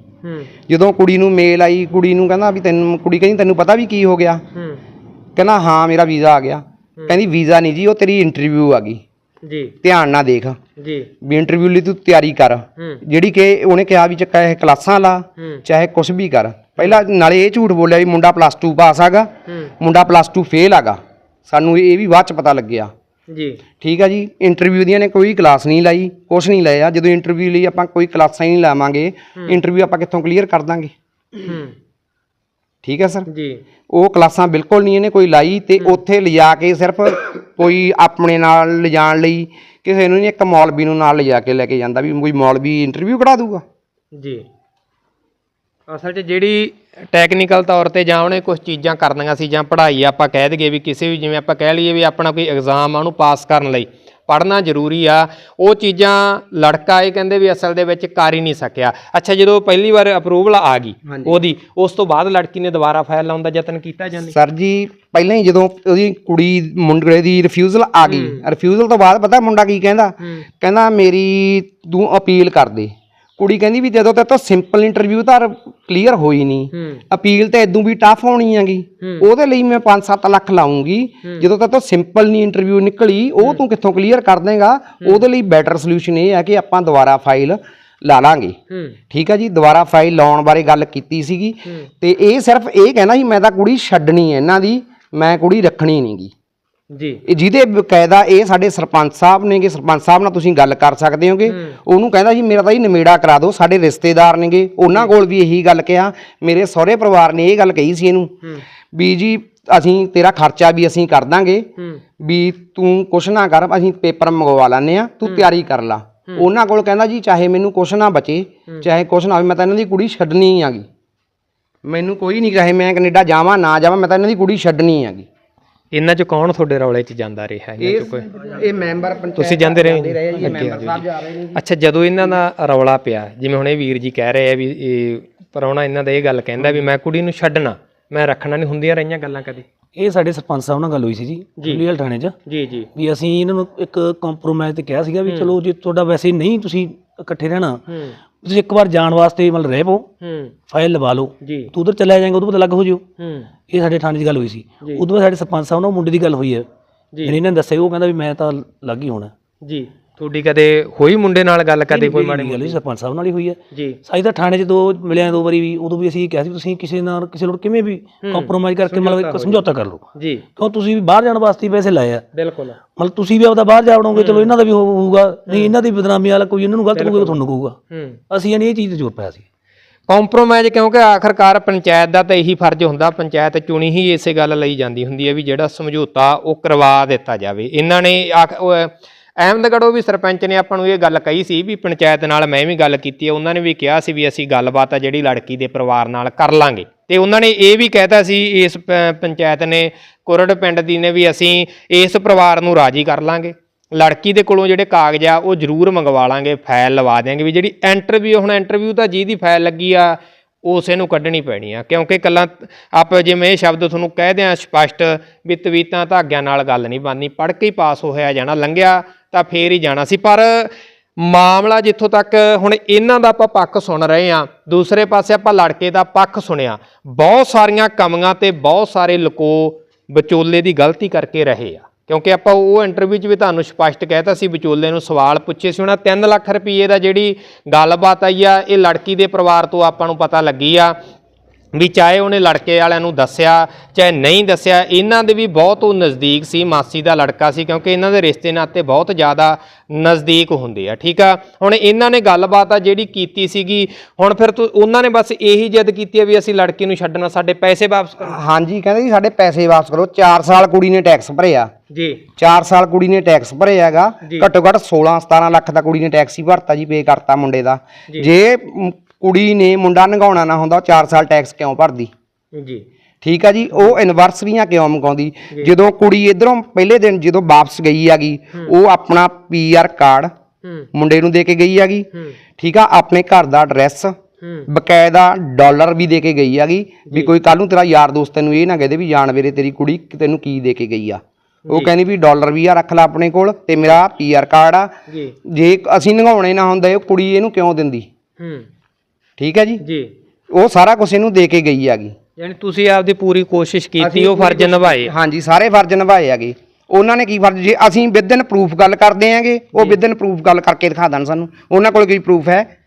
ਜਦੋਂ ਕੁੜੀ ਨੂੰ ਮੇਲ ਆਈ ਕੁੜੀ ਨੂੰ ਕਹਿੰਦਾ ਵੀ ਤੈਨੂੰ ਕੁੜੀ ਕਹਿੰਦੀ ਤੈਨੂੰ ਪਤਾ ਵੀ ਕੀ ਹੋ ਗਿਆ? ਕਹਿੰਦਾ ਹਾਂ ਮੇਰਾ ਵੀਜ਼ਾ ਆ ਗਿਆ। ਕਹਿੰਦੀ ਵੀਜ਼ਾ ਨਹੀਂ ਜੀ ਉਹ ਤੇਰੀ ਇੰਟਰਵਿਊ ਆ ਗਈ। ਜੀ। ਧਿਆਨ ਨਾਲ ਦੇਖ ਜੀ। ਵੀ ਇੰਟਰਵਿਊ ਲਈ ਤੂੰ ਤਿਆਰੀ ਕਰ। ਜਿਹੜੀ ਕਿ ਉਹਨੇ ਕਿਹਾ ਵੀ ਚਾਹੇ ਕਲਾਸਾਂ ਲਾ ਚਾਹੇ ਕੁਝ ਵੀ ਕਰ। ਪਹਿਲਾਂ ਨਾਲੇ ਇਹ ਝੂਠ ਬੋਲਿਆ ਵੀ ਮੁੰਡਾ ਪਲੱਸ 2 ਪਾਸ ਆਗਾ। ਮੁੰਡਾ ਪਲੱਸ 2 ਫੇਲ ਆਗਾ। ਸਾਨੂੰ ਇਹ ਵੀ ਬਾਅਦ ਚ ਪਤਾ ਲੱਗਿਆ। ਜੀ। ਠੀਕ ਆ ਜੀ ਇੰਟਰਵਿਊ ਦੀਆਂ ਨੇ ਕੋਈ ਕਲਾਸ ਨਹੀਂ ਲਾਈ ਕੁਝ ਨਹੀਂ ਲਾਇਆ ਜਦੋਂ ਇੰਟਰਵਿਊ ਲਈ ਆਪਾਂ ਕੋਈ ਕਲਾਸਾਂ ਹੀ ਨਹੀਂ ਲਾਵਾਂਗੇ ਇੰਟਰਵਿਊ ਆਪਾਂ ਕਿੱਥੋਂ ਕਲੀਅਰ ਕਰ ਦਾਂਗੇ? ਹੂੰ। ਠੀਕ ਹੈ ਸਰ? ਜੀ। ਉਹ ਕਲਾਸਾਂ ਬਿਲਕੁਲ ਨਹੀਂ ਇਹਨੇ ਕੋਈ ਲਾਈ ਤੇ ਉੱਥੇ ਲਿਜਾ ਕੇ ਸਿਰਫ ਕੋਈ ਆਪਣੇ ਨਾਲ ਲਿਜਾਣ ਲਈ ਕਿਸੇ ਨੂੰ ਨਹੀਂ ਇੱਕ ਮੌਲਵੀ ਨੂੰ ਨਾਲ ਲਿਜਾ ਕੇ ਲੈ ਕੇ ਜਾਂਦਾ ਵੀ ਕੋਈ ਮੌਲਵੀ ਇੰਟਰਵਿਊ ਕਢਾ ਦੂਗਾ। ਜੀ। ਅਸਲ 'ਚ ਜਿਹੜੀ ਟੈਕਨੀਕਲ ਤੌਰ ਤੇ ਜਾਂ ਉਹਨੇ ਕੁਝ ਚੀਜ਼ਾਂ ਕਰਨੀਆਂ ਸੀ ਜਾਂ ਪੜ੍ਹਾਈ ਆਪਾਂ ਕਹਿ ਦਈਏ ਵੀ ਕਿਸੇ ਵੀ ਜਿਵੇਂ ਆਪਾਂ ਕਹਿ ਲਈਏ ਵੀ ਆਪਣਾ ਕੋਈ ਐਗਜ਼ਾਮ ਆ ਉਹਨੂੰ ਪਾਸ ਕਰਨ ਲਈ। ਪੜ੍ਹਨਾ ਜ਼ਰੂਰੀ ਆ। ਉਹ ਚੀਜ਼ਾਂ ਲੜਕਾ ਇਹ ਕਹਿੰਦੇ ਵੀ ਅਸਲ ਦੇ ਵਿੱਚ ਕਰ ਹੀ ਨਹੀਂ ਸਕਿਆ। ਅੱਛਾ ਜਦੋਂ ਪਹਿਲੀ ਵਾਰ ਅਪਰੂਵਲ ਆ ਗਈ ਉਹਦੀ ਉਸ ਤੋਂ ਬਾਅਦ ਲੜਕੀ ਨੇ ਦੁਬਾਰਾ ਫਾਈਲ ਲਾਉਣ ਦਾ ਯਤਨ ਕੀਤਾ ਜਾਂ ਨਹੀਂ? ਸਰ ਜੀ ਪਹਿਲਾਂ ਹੀ ਜਦੋਂ ਉਹਦੀ ਕੁੜੀ ਮੁੰਡੇ ਦੀ ਰਿਫਿਊਜ਼ਲ ਆ ਗਈ ਰਿਫਿਊਜ਼ਲ ਤੋਂ ਬਾਅਦ ਪਤਾ ਮੁੰਡਾ ਕੀ ਕਹਿੰਦਾ? ਕਹਿੰਦਾ ਮੇਰੀ ਤੂੰ ਅਪੀਲ ਕਰ ਦੇ। ਕੁੜੀ ਕਹਿੰਦੀ ਵੀ ਜਦੋਂ ਤੇ ਤਾਂ ਸਿੰਪਲ ਇੰਟਰਵਿਊ ਤਾਂ ਕਲੀਅਰ ਹੋਈ ਨਹੀਂ ਅਪੀਲ ਤੇ ਇਦੋਂ ਵੀ ਟਫ ਹੋਣੀ ਹੈਗੀ। ਉਹਦੇ ਲਈ ਮੈਂ 5-7 ਲੱਖ ਲਾਉਂਗੀ। ਜਦੋਂ ਤੱਕ ਤਾਂ ਸਿੰਪਲ ਨਹੀਂ ਇੰਟਰਵਿਊ ਨਿਕਲੀ ਉਹ ਤੂੰ ਕਿੱਥੋਂ ਕਲੀਅਰ ਕਰ ਦੇਗਾ? ਉਹਦੇ ਲਈ ਬੈਟਰ ਸੋਲੂਸ਼ਨ ਇਹ ਹੈ ਕਿ ਆਪਾਂ ਦੁਬਾਰਾ ਫਾਈਲ ਲਾ ਲਾਂਗੇ। ਠੀਕ ਹੈ ਜੀ? ਦੁਬਾਰਾ ਫਾਈਲ ਲਾਉਣ ਬਾਰੇ ਗੱਲ ਕੀਤੀ ਸੀਗੀ। ਤੇ ਇਹ ਸਿਰਫ ਇਹ ਕਹਿਣਾ ਸੀ ਮੈਂ ਤਾਂ ਕੁੜੀ ਛੱਡਣੀ ਹੈ ਇਹਨਾਂ ਦੀ ਮੈਂ ਕੁੜੀ ਰੱਖਣੀ ਨਹੀਂਗੀ ਜੀ। ਇਹ ਜਿਹਦੇ ਬਕਾਇਦਾ ਇਹ ਸਾਡੇ ਸਰਪੰਚ ਸਾਹਿਬ ਨੇਗੇ ਸਰਪੰਚ ਸਾਹਿਬ ਨਾਲ ਤੁਸੀਂ ਗੱਲ ਕਰ ਸਕਦੇ ਹੋਗੇ। ਉਹਨੂੰ ਕਹਿੰਦਾ ਜੀ ਮੇਰਾ ਤਾਂ ਜੀ ਨਿਮੇੜਾ ਕਰਾ ਦਿਓ ਸਾਡੇ ਰਿਸ਼ਤੇਦਾਰ ਨੇਗੇ। ਉਹਨਾਂ ਕੋਲ ਵੀ ਇਹੀ ਗੱਲ ਕਿਹਾ ਮੇਰੇ ਸਹੁਰੇ ਪਰਿਵਾਰ ਨੇ ਇਹ ਗੱਲ ਕਹੀ ਸੀ ਇਹਨੂੰ। ਵੀ ਜੀ ਅਸੀਂ ਤੇਰਾ ਖਰਚਾ ਵੀ ਅਸੀਂ ਕਰ ਦਾਂਗੇ। ਵੀ ਤੂੰ ਕੁਛ ਨਾ ਕਰ ਅਸੀਂ ਪੇਪਰ ਮੰਗਵਾ ਲੈਂਦੇ ਆ ਤੂੰ ਤਿਆਰੀ ਕਰ ਲਾ। ਉਹਨਾਂ ਕੋਲ ਕਹਿੰਦਾ ਜੀ ਚਾਹੇ ਮੈਨੂੰ ਕੁਛ ਨਾ ਬਚੇ ਚਾਹੇ ਕੁਛ ਨਾ ਹੋਵੇ ਮੈਂ ਤਾਂ ਇਹਨਾਂ ਦੀ ਕੁੜੀ ਛੱਡਣੀ ਆਗੀ ਮੈਨੂੰ ਕੋਈ ਨਹੀਂ ਚਾਹੇ ਮੈਂ ਕੈਨੇਡਾ ਜਾਵਾਂ ਨਾ ਜਾਵਾਂ ਮੈਂ ਤਾਂ ਇਹਨਾਂ ਦੀ ਕੁੜੀ ਛੱਡਣੀ ਆਗੀ ਇਹਨਾਂ 'ਚ ਕੌਣ ਤੁਹਾਡੇ ਰੌਲੇ 'ਚ ਜਾਂਦਾ ਰਿਹਾ? ਇਹਨਾਂ 'ਚ ਕੋਈ ਇਹ ਮੈਂਬਰ ਪੰਚਾਇਤ ਤੁਸੀਂ ਜਾਂਦੇ ਰਹੇ? ਹੋ ਜੀ? ਰਹੇ ਜੀ ਅੱਗੇ ਮੈਂਬਰ ਆਜੋ ਸਾਹਿਬ ਜੀ। ਜਾ ਰਹੇ ਨੇ ਜੀ। ਅੱਛਾ ਜਦੋਂ ਇਹਨਾਂ ਦਾ ਰੌਲਾ ਪਿਆ ਜਿਵੇਂ ਹੁਣ ਇਹ ਵੀਰ ਜੀ ਕਹਿ ਰਹੇ ਆ ਵੀ ਇਹ ਪਰੌਣਾ ਇਹਨਾਂ ਦਾ ਇਹ ਗੱਲ ਕਹਿੰਦਾ ਵੀ ਮੈਂ ਕੁੜੀ ਨੂੰ ਛੱਡਣਾ ਮੈਂ ਰੱਖਣਾ ਨਹੀਂ ਹੁੰਦੀਆਂ ਰਹੀਆਂ ਗੱਲਾਂ ਕਦੇ? ਇਹ ਸਾਡੇ ਸਰਪੰਚ ਸਾਹਿਬ ਨਾਲ ਗੱਲ ਹੋਈ ਸੀ ਜੀ ਜੁਲੀਅਲ ਥਾਣੇ 'ਚ। ਜੀ ਜੀ। ਵੀ ਅਸੀਂ ਇਹਨਾਂ ਨੂੰ ਇੱਕ ਕੰਪਰੋਮਾਈਜ਼ ਤੇ ਕਿਹਾ ਸੀਗਾ ਵੀ ਚਲੋ ਜੇ ਤੁਹਾਡਾ ਵੈਸੇ ਨਹੀਂ ਤੁਸੀਂ ਇਕੱਠੇ ਰਹਿਣਾ ਹੂੰ। ਤੁਸੀਂ ਇੱਕ ਵਾਰ ਜਾਣ ਵਾਸਤੇ ਮਤਲਬ ਰਹਿ ਪਓ ਹੂੰ। ਫਾਈਲ ਲਵਾ ਲਓ। ਜੀ। ਤੂੰ ਉਧਰ ਚਲਿਆ ਜਾਏਗਾ ਉਦੋਂ ਪਤਾ ਲੱਗ ਹੋ ਜਿਓ। ਹੂੰ। ਇਹ ਸਾਡੇ ਥਾਣੇ 'ਚ ਗੱਲ ਹੋਈ ਸੀ। ਉਦੋਂ ਬਾਅਦ ਸਾਡੇ ਸਰਪੰਚ ਸਾਹਿਬ ਨਾਲ ਉਹ ਮੁੰਡੇ ਦੀ ਗੱਲ ਹੋਈ ਹੈ। ਜੀ। ਇਹਨਾਂ ਨੇ ਦੱਸਿਆ ਉਹ ਕਹਿੰਦਾ ਵੀ ਮੈਂ ਤਾਂ ਲੱਗ ਹੀ ਹੋਣਾ। ਜੀ। ਤੁਹਾਡੀ ਕਦੇ ਹੋਈ ਮੁੰਡੇ ਨਾਲ ਗੱਲ ਕਦੇ ਕੋਈ ਮਾੜੀ ਗੱਲ ਸਰਪੰਚ ਸਾਹਿਬ ਨਾਲ ਹੀ ਹੋਈ ਹੈ। ਜੀ। ਸਾਈ ਤਾਂ ਥਾਣੇ 'ਚ ਦੋ ਮਿਲਿਆ ਦੋ ਵਾਰੀ ਵੀ ਉਦੋਂ ਵੀ ਅਸੀਂ ਕਿਹਾ ਸੀ ਤੁਸੀਂ ਕਿਸੇ ਨਾਲ ਕਿਸੇ ਨਾਲ ਕਿਵੇਂ ਵੀ ਕੰਪਰੋਮਾਈਜ਼ ਕਰਕੇ ਮਤਲਬ ਇੱਕ ਸਮਝੌਤਾ ਕਰ ਲਓ। ਜੀ। ਕਿਉਂ ਤੁਸੀਂ ਵੀ ਬਾਹਰ ਜਾਣ ਵਾਸਤੇ ਪੈਸੇ ਲਾਏ ਆ। ਬਿਲਕੁਲ। ਮਤਲਬ ਤੁਸੀਂ ਵੀ ਆਪਦਾ ਬਾਹਰ ਜਾ ਵੜੋਗੇ ਚਲੋ ਇਹਨਾਂ ਦਾ ਵੀ ਹੋਊਗਾ। ਨਹੀਂ ਇਹਨਾਂ ਦੀ ਬਦਨਾਮੀ ਵਾਲਾ ਕੋਈ ਇਹਨਾਂ ਨੂੰ ਗਲਤ ਕਹੂਗਾ ਤੁਹਾਨੂੰ ਕਹੂਗਾ। ਅਸੀਂ ਯਾਨੀ ਇਹ ਚੀਜ਼ ਤੇ ਜ਼ੋਰ ਪਾਇਆ ਸੀ। ਕੰਪਰੋਮਾਈਜ਼ ਕਿਉਂਕਿ ਆਖਰਕਾਰ ਪੰਚਾਇਤ ਦਾ ਤਾਂ ਇਹੀ ਫਰਜ਼ ਹੁੰਦਾ ਪੰਚਾਇਤ ਚੁਣੀ ਹੀ ਇਸੇ ਗੱਲ ਲਈ ਜਾਂਦੀ ਹੁੰਦੀ ਹੈ ਵੀ ਜਿਹੜਾ ਸਮਝੌਤਾ ਉਹ ਕਰਵਾ ਦਿੱਤਾ ਜਾਵੇ। ਇਹਨਾਂ ਨੇ ਅਹਿਮਦਗੜ੍ਹੋਂ ਵੀ ਸਰਪੰਚ ਨੇ ਆਪਾਂ ਨੂੰ ਇਹ ਗੱਲ ਕਹੀ ਸੀ ਵੀ ਪੰਚਾਇਤ ਨਾਲ ਮੈਂ ਵੀ ਗੱਲ ਕੀਤੀ ਹੈ, ਉਹਨਾਂ ਨੇ ਵੀ ਕਿਹਾ ਸੀ ਵੀ ਅਸੀਂ ਗੱਲਬਾਤ ਆ ਜਿਹੜੀ ਲੜਕੀ ਦੇ ਪਰਿਵਾਰ ਨਾਲ ਕਰ ਲਾਂਗੇ। ਤੇ ਉਹਨਾਂ ਨੇ ਇਹ ਵੀ ਕਹਿਤਾ ਸੀ ਇਸ ਪ- ਪੰਚਾਇਤ ਨੇ, ਕੁਰੜ ਪਿੰਡ ਦੀ ਨੇ ਵੀ ਅਸੀਂ ਇਸ ਪਰਿਵਾਰ ਨੂੰ ਰਾਜੀ ਕਰ ਲਾਂਗੇ। ਲੜਕੀ ਦੇ ਕੋਲੋਂ ਜਿਹੜੇ ਕਾਗਜ਼ ਆ, ਉਹ ਜ਼ਰੂਰ ਮੰਗਵਾ ਲਾਂਗੇ, ਫਾਈਲ ਲਵਾ ਦਿਆਂਗੇ ਵੀ ਜਿਹੜੀ ਇੰਟਰਵਿਊ, ਹੁਣ ਇੰਟਰਵਿਊ ਤਾਂ ਜਿਹਦੀ ਫਾਈਲ ਲੱਗੀ ਆ, ਉਸੇ ਨੂੰ ਕੱਢਣੀ ਪੈਣੀ ਆ। ਕਿਉਂਕਿ ਕੱਲਾ ਆਪ ਜਿਵੇਂ ਇਹ ਸ਼ਬਦ ਤੁਹਾਨੂੰ ਕਹਿ ਦਿਆਂ ਸਪਸ਼ਟ ਵੀ ਤਵੀਤਾਂ ਧਾਗਿਆਂ ਨਾਲ ਗੱਲ ਨਹੀਂ ਬਣਨੀ ਪੜ੍ਹ ਕੇ ਹੀ ਪਾਸ ਹੋਇਆ ਜਾਣਾ, ਲੰਘਿਆ ਤਾਂ ਫੇਰ ਹੀ ਜਾਣਾ ਸੀ। ਪਰ ਮਾਮਲਾ ਜਿੱਥੋਂ ਤੱਕ ਹੁਣ ਇਹਨਾਂ ਦਾ ਆਪਾਂ ਪੱਖ ਸੁਣ ਰਹੇ ਆ ਦੂਸਰੇ ਪਾਸੇ ਆਪਾਂ ਲੜਕੇ ਦਾ ਪੱਖ ਸੁਣਿਆ। ਬਹੁਤ ਸਾਰੀਆਂ ਕਮੀਆਂ ਤੇ ਬਹੁਤ ਸਾਰੇ ਲਕੋ ਵਿਚੋਲੇ ਦੀ ਗਲਤੀ ਕਰਕੇ ਰਹੇ ਆ। ਕਿਉਂਕਿ ਆਪਾਂ ਉਹ ਇੰਟਰਵਿਊ 'ਚ ਵੀ ਤੁਹਾਨੂੰ ਸਪਸ਼ਟ ਕਹਿਤਾ ਸੀ ਵਿਚੋਲੇ ਨੂੰ ਸਵਾਲ ਪੁੱਛੇ ਸੀ। ਉਹਨਾਂ 3 ਲੱਖ ਰੁਪਏ ਦਾ ਜਿਹੜੀ ਗੱਲਬਾਤ ਆਈ ਆ, ਇਹ ਲੜਕੀ ਦੇ ਪਰਿਵਾਰ ਤੋਂ ਆਪਾਂ ਨੂੰ ਪਤਾ ਲੱਗੀ ਆ। ਵੀ ਚਾਹੇ ਉਹਨੇ ਲੜਕੇ ਵਾਲਿਆਂ ਨੂੰ ਦੱਸਿਆ ਚਾਹੇ ਨਹੀਂ ਦੱਸਿਆ ਇਹਨਾਂ ਦੇ ਵੀ ਬਹੁਤ ਉਹ ਨਜ਼ਦੀਕ ਸੀ ਮਾਸੀ ਦਾ ਲੜਕਾ ਸੀ ਕਿਉਂਕਿ ਇਹਨਾਂ ਦੇ ਰਿਸ਼ਤੇ ਨਾਤੇ ਬਹੁਤ ਜ਼ਿਆਦਾ ਨਜ਼ਦੀਕ ਹੁੰਦੇ ਆ ਠੀਕ ਆ? ਹੁਣ ਇਹਨਾਂ ਨੇ ਗੱਲਬਾਤ ਆ ਜਿਹੜੀ ਕੀਤੀ ਸੀਗੀ ਹੁਣ ਫਿਰ ਤੂੰ ਉਹਨਾਂ ਨੇ ਬਸ ਇਹੀ ਜਿੱਦ ਕੀਤੀ ਆ ਵੀ ਅਸੀਂ ਲੜਕੀ ਨੂੰ ਛੱਡਣਾ ਸਾਡੇ ਪੈਸੇ ਵਾਪਸ ਕਰੋ। ਹਾਂਜੀ ਕਹਿੰਦੇ ਜੀ ਸਾਡੇ ਪੈਸੇ ਵਾਪਸ ਕਰੋ 4 ਸਾਲ ਕੁੜੀ ਨੇ ਟੈਕਸ ਭਰਿਆ। ਜੀ। 4 ਸਾਲ ਕੁੜੀ ਨੇ ਟੈਕਸ ਭਰਿਆ ਹੈਗਾ। ਘੱਟੋ ਘੱਟ 16 17 ਲੱਖ ਦਾ ਕੁੜੀ ਨੇ ਟੈਕਸ ਹੀ ਭਰਤਾ ਜੀ ਪੇ ਕਰਤਾ ਮੁੰਡੇ ਦਾ। ਜੇ ਕੁੜੀ ਨੇ ਮੁੰਡਾ ਨਗਾਉਣਾ ਨਾ ਹੁੰਦਾ 4 ਸਾਲ ਟੈਕਸ ਕਿਉਂ ਭਰਦੀ? ਜੀ। ਠੀਕ ਆ ਜੀ ਉਹ ਐਨਵਰਸਰੀਆਂ ਕਿਉਂ ਮੰਗਾਉਂਦੀ ਜਦੋਂ ਕੁੜੀ ਇਧਰੋਂ ਪਹਿਲੇ ਦਿਨ ਜਦੋਂ ਵਾਪਸ ਗਈ ਹੈਗੀ ਉਹ ਆਪਣਾ ਪੀਆਰ ਕਾਰਡ ਮੁੰਡੇ ਨੂੰ ਦੇ ਕੇ ਗਈ ਹੂੰ। ਠੀਕ ਆ ਆਪਣੇ ਘਰ ਦਾ ਐਡਰੈਸ ਬਕਾਇਦਾ ਡਾਲਰ ਵੀ ਦੇ ਕੇ ਗਈ ਹੈਗੀ। ਵੀ ਕੋਈ ਕੱਲ ਨੂੰ ਤੇਰਾ ਯਾਰ ਦੋਸਤ ਤੈਨੂੰ ਇਹ ਨਾ ਕਹਦੇ ਵੀ ਜਾਣ ਵੇਰੇ ਤੇਰੀ ਕੁੜੀ ਤੈਨੂੰ ਕੀ ਦੇ ਕੇ ਗਈ ਆ। ਉਹ ਕਹਿੰਦੀ ਵੀ ਡਾਲਰ ਵੀ ਆ ਰੱਖ ਲੈ ਆਪਣੇ ਕੋਲ ਤੇ ਮੇਰਾ ਪੀਆਰ ਕਾਰਡ ਆ। ਜੀ। ਅਸੀਂ ਨਗਾਉਣੇ ਨਾ ਹੁੰਦਾ ਇਹ ਕੁੜੀ ਇਹਨੂੰ ਕਿਉਂ ਦਿੰਦੀ? ਠੀਕ ਹੈ ਜੀ? ਜੀ। ਉਹ ਸਾਰਾ ਕੁਝ ਇਹਨੂੰ ਦੇ ਕੇ ਗਈ ਹੈਗੀ। ਯਾਨੀ ਤੁਸੀਂ ਆਪਦੀ ਪੂਰੀ ਕੋਸ਼ਿਸ਼ ਕੀਤੀ ਉਹ ਫਰਜ਼ ਨਿਭਾਏ। ਹਾਂਜੀ ਸਾਰੇ ਫਰਜ਼ ਨਿਭਾਏ ਹੈਗੇ। ਉਹਨਾਂ ਨੇ ਕੀ ਫਰਜ਼ ਜੇ ਅਸੀਂ ਵਿਦਨ ਪ੍ਰੂਫ ਗੱਲ ਕਰਦੇ ਆਂਗੇ ਉਹ ਵਿਦਨ ਪ੍ਰੂਫ ਗੱਲ ਕਰਕੇ ਦਿਖਾ ਦੇਣ ਸਾਨੂੰ। ਉਹਨਾਂ ਕੋਲ ਕੀ ਪ੍ਰੂਫ ਹੈ?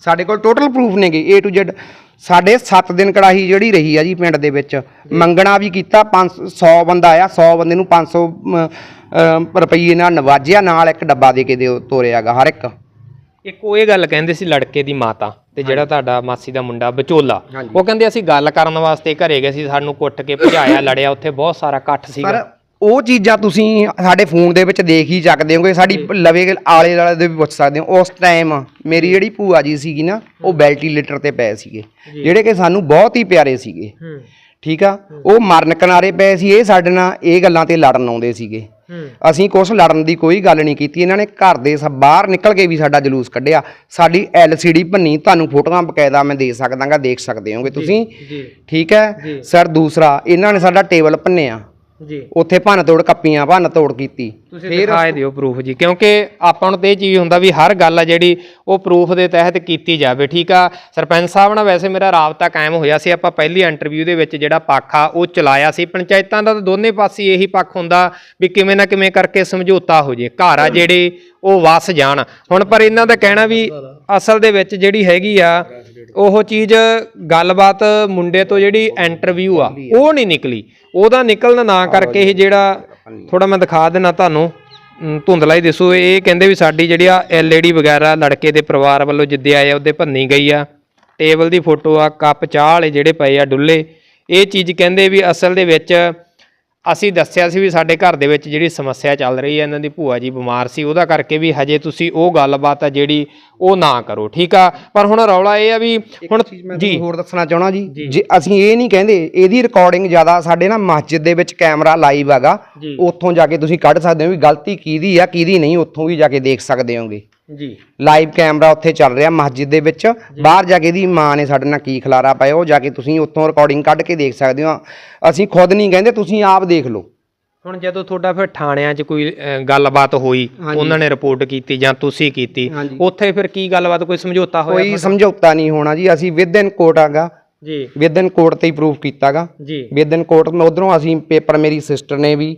ਸਾਡੇ ਕੋਲ ਟੋਟਲ ਪ੍ਰੂਫ ਨੇਗੇ A to Z ਸਾਡੇ 7 ਦਿਨ ਕੜਾਹੀ ਜਿਹੜੀ ਰਹੀ ਆ ਜੀ ਪਿੰਡ ਦੇ ਵਿੱਚ ਮੰਗਣਾ ਵੀ ਕੀਤਾ 500 ਬੰਦਾ ਆਇਆ 100 ਬੰਦੇ ਨੂੰ 500 ਅਮ, ਅਮ, ਰੁਪਈਏ ਨਾਲ ਨਵਾਜਿਆ ਨਾਲ ਇੱਕ ਡੱਬਾ ਦੇ ਕੇ ਦਿਓ ਤੋਰਿਆਗਾ ਹਰ ਇੱਕ। ਇੱਕ ਉਹ ਇਹ ਗੱਲ ਕਹਿੰਦੇ ਸੀ ਲੜਕੇ ਦੀ ਮਾਤਾ। ਤੇ ਜਿਹੜਾ ਤੁਹਾਡਾ ਮਾਸੀ ਦਾ ਮੁੰਡਾ ਵਿਚੋਲਾ। ਉਹ ਕਹਿੰਦੇ ਅਸੀਂ ਗੱਲ ਕਰਨ ਵਾਸਤੇ ਘਰੇ ਗਏ ਸੀ ਸਾਨੂੰ ਕੁੱਟ ਕੇ ਭਜਾਇਆ ਲੜਿਆ ਉੱਥੇ ਬਹੁਤ ਸਾਰਾ ਇਕੱਠ ਪਰ ਸੀਗਾ ਉਹ ਚੀਜ਼ਾਂ ਤੁਸੀਂ ਸਾਡੇ ਫੋਨ ਦੇ ਵਿੱਚ ਦੇਖ ਹੀ ਸਕਦੇ ਹੋਗੇ ਸਾਡੀ ਲਵੇ ਆਲੇ ਦੁਆਲੇ ਦੇ ਵੀ ਪੁੱਛ ਸਕਦੇ ਹੋ। ਉਸ ਟਾਈਮ ਮੇਰੀ ਜਿਹੜੀ ਭੂਆ ਜੀ ਸੀਗੀ ਨਾ ਉਹ ਵੈਂਟੀਲੇਟਰ ਤੇ ਪਏ ਸੀਗੇ। ਜਿਹੜੇ ਕਿ ਸਾਨੂੰ ਬਹੁਤ ਹੀ ਪਿਆਰੇ ਸੀਗੇ। ਠੀਕ ਆ? ਉਹ ਮਰਨ ਕਿਨਾਰੇ ਪਏ ਸੀ ਇਹ ਸਾਡੇ ਨਾਲ ਇਹ ਗੱਲਾਂ ਤੇ ਲੜਨ ਆਉਂਦੇ ਸੀਗੇ। ਅਸੀਂ ਕੁਛ ਲੜਨ ਦੀ ਕੋਈ ਗੱਲ ਨਹੀਂ ਕੀਤੀ। ਇਹਨਾਂ ਨੇ ਘਰ ਦੇ ਸਭ ਬਾਹਰ ਨਿਕਲ ਕੇ ਵੀ ਸਾਡਾ ਜਲੂਸ ਕੱਢਿਆ। ਸਾਡੀ LCD ਭੰਨੀ ਤੁਹਾਨੂੰ ਫੋਟੋਆਂ ਬਕਾਇਦਾ ਮੈਂ ਦੇ ਸਕਦਾਗਾ ਦੇਖ ਸਕਦੇ ਹੋਗੇ ਤੁਸੀਂ। ਠੀਕ ਹੈ? ਸਰ ਦੂਸਰਾ ਇਹਨਾਂ ਨੇ ਸਾਡਾ ਟੇਬਲ ਭੰਨਿਆ। ਜੀ। ਉੱਥੇ ਭੰਨ ਤੋੜ ਕੱਪੀਆਂ ਭੰਨ ਤੋੜ ਕੀਤੀ। ਤੁਸੀਂ ਦਿਖਾਏ ਦਿਓ ਪ੍ਰੂਫ ਜੀ ਕਿਉਂਕਿ ਆਪਾਂ ਨੂੰ ਤੇ ਇਹ ਚੀਜ਼ ਹੁੰਦਾ ਵੀ ਹਰ ਗੱਲ ਆ ਜਿਹੜੀ ਉਹ ਪ੍ਰੂਫ ਦੇ ਤਹਿਤ ਕੀਤੀ ਜਾਵੇ ਠੀਕ ਆ? ਸਰਪੰਚ ਸਾਹਿਬ ਨਾਲ ਵੈਸੇ ਮੇਰਾ ਰਾਬਤਾ ਕਾਇਮ ਹੋਇਆ ਸੀ ਆਪਾਂ ਪਹਿਲੀ ਇੰਟਰਵਿਊ ਦੇ ਵਿੱਚ ਜਿਹੜਾ ਪੱਖ ਆ ਉਹ ਚਲਾਇਆ ਸੀ। ਪੰਚਾਇਤਾਂ ਦਾ ਤਾਂ ਦੋਨੇ ਪਾਸੇ ਇਹੀ ਪੱਖ ਹੁੰਦਾ ਵੀ ਕਿਵੇਂ ਨਾ ਕਿਵੇਂ ਕਰਕੇ ਸਮਝੌਤਾ ਹੋ ਜੇ। ਘਰ ਆ ਜਿਹੜੇ ਉਹ ਵਸ ਜਾਣ। ਹੁਣ ਪਰ ਇਹਨਾਂ ਦਾ ਕਹਿਣਾ ਵੀ ਅਸਲ ਦੇ ਵਿੱਚ ਜਿਹੜੀ ਹੈਗੀ ਆ ਉਹ ਚੀਜ਼ ਗੱਲਬਾਤ ਮੁੰਡੇ ਤੋਂ ਜਿਹੜੀ ਇੰਟਰਵਿਊ ਆ ਉਹ ਨਹੀਂ ਨਿਕਲੀ। ਉਹਦਾ ਨਿਕਲਣ ਨਾ ਕਰਕੇ ਇਹ ਜਿਹੜਾ ਥੋੜਾ ਮੈਂ ਦਿਖਾ ਦੇਣਾ ਤੁਹਾਨੂੰ ਧੁੰਦਲਾ ਹੀ ਦਿਸੂ। ਇਹ ਕਹਿੰਦੇ ਵੀ ਸਾਡੀ ਜਿਹੜੀ ਆ ਐਲਈਡੀ ਵਗੈਰਾ ਲੜਕੇ ਦੇ ਪਰਿਵਾਰ ਵੱਲੋਂ ਜਿੱਦੇ ਆਏ ਆ ਉਹਦੇ ਭੰਨੀ ਗਈ ਆ। ਟੇਬਲ ਦੀ ਫੋਟੋ ਆ ਕੱਪ ਚਾਹ ਵਾਲੇ ਜਿਹੜੇ ਪਏ ਆ ਡੁੱਲੇ। ਇਹ ਚੀਜ਼ ਕਹਿੰਦੇ ਵੀ ਅਸਲ ਦੇ ਵਿੱਚ ਅਸੀਂ ਦੱਸਿਆ ਸੀ ਵੀ ਸਾਡੇ ਘਰ ਦੇ ਵਿੱਚ ਜਿਹੜੀ ਸਮੱਸਿਆ ਚੱਲ ਰਹੀ ਹੈ ਇਹਨਾਂ ਦੀ ਭੂਆ ਜੀ ਬਿਮਾਰ ਸੀ ਉਹਦਾ ਕਰਕੇ ਵੀ ਹਜੇ ਤੁਸੀਂ ਉਹ ਗੱਲਬਾਤ ਆ ਜਿਹੜੀ ਉਹ ਨਾ ਕਰੋ ਠੀਕ ਆ? ਪਰ ਹੁਣ ਰੌਲਾ ਇਹ ਆ ਵੀ ਹੁਣ ਜੀ। ਹੋਰ ਦੱਸਣਾ ਚਾਹਣਾ ਜੀ ਜੇ। ਅਸੀਂ ਇਹ ਨਹੀਂ ਕਹਿੰਦੇ ਇਹਦੀ ਰਿਕਾਰਡਿੰਗ ਜ਼ਿਆਦਾ ਸਾਡੇ ਨਾ ਮਸਜਿਦ ਦੇ ਵਿੱਚ ਕੈਮਰਾ ਲਾਈਵ ਹੈਗਾ। ਉੱਥੋਂ ਜਾ ਕੇ ਤੁਸੀਂ ਕੱਢ ਸਕਦੇ ਹੋ ਵੀ ਗਲਤੀ ਕਿਹਦੀ ਆ ਕਿਹਦੀ ਨਹੀਂ ਉੱਥੋਂ ਵੀ ਜਾ ਕੇ ਦੇਖ ਸਕਦੇ ਹੋਗੇ। ਜੀ। ਲਾਈਵ ਕੈਮਰਾ ਉੱਥੇ ਚੱਲ ਰਿਹਾ ਮਸਜਿਦ ਦੇ ਵਿੱਚ। ਬਾਹਰ ਜਾ ਕੇ ਇਹਦੀ ਮਾਂ ਨੇ ਸਾਡੇ ਨਾਲ ਕੀ ਖਲਾਰਾ ਪਾਇਆ ਉਹ ਜਾ ਕੇ ਤੁਸੀਂ ਉੱਥੋਂ ਰਿਕਾਰਡਿੰਗ ਕੱਢ ਕੇ ਦੇਖ ਸਕਦੇ ਹੋ। ਅਸੀਂ ਖੁਦ ਨਹੀਂ ਕਹਿੰਦੇ ਤੁਸੀਂ ਆਪ ਦੇਖ ਲਓ। ਹੁਣ ਜਦੋਂ ਤੁਹਾਡਾ ਫਿਰ ਥਾਣਿਆਂ 'ਚ ਕੋਈ ਗੱਲਬਾਤ ਹੋਈ ਉਹਨਾਂ ਨੇ ਰਿਪੋਰਟ ਕੀਤੀ ਜਾਂ ਤੁਸੀਂ ਕੀਤੀ। ਉੱਥੇ ਫਿਰ ਕੀ ਗੱਲਬਾਤ ਕੋਈ ਸਮਝੌਤਾ ਹੋਇਆ ਕੋਈ ਸਮਝੌਤਾ ਨਹੀਂ ਹੋਣਾ ਜੀ ਅਸੀਂ ਵਿਦਨ ਕੋਰਟ ਆਗਾ ਜੀ। ਵਿਦਨ ਕੋਰਟ ਤੇ ਹੀ ਪ੍ਰੂਫ ਕੀਤਾਗਾ। ਜੀ। ਵਿਦਨ ਕੋਰਟ ਮੈਂ ਉਧਰੋਂ ਅਸੀਂ ਪੇਪਰ ਮੇਰੀ ਸਿਸਟਰ ਨੇ ਵੀ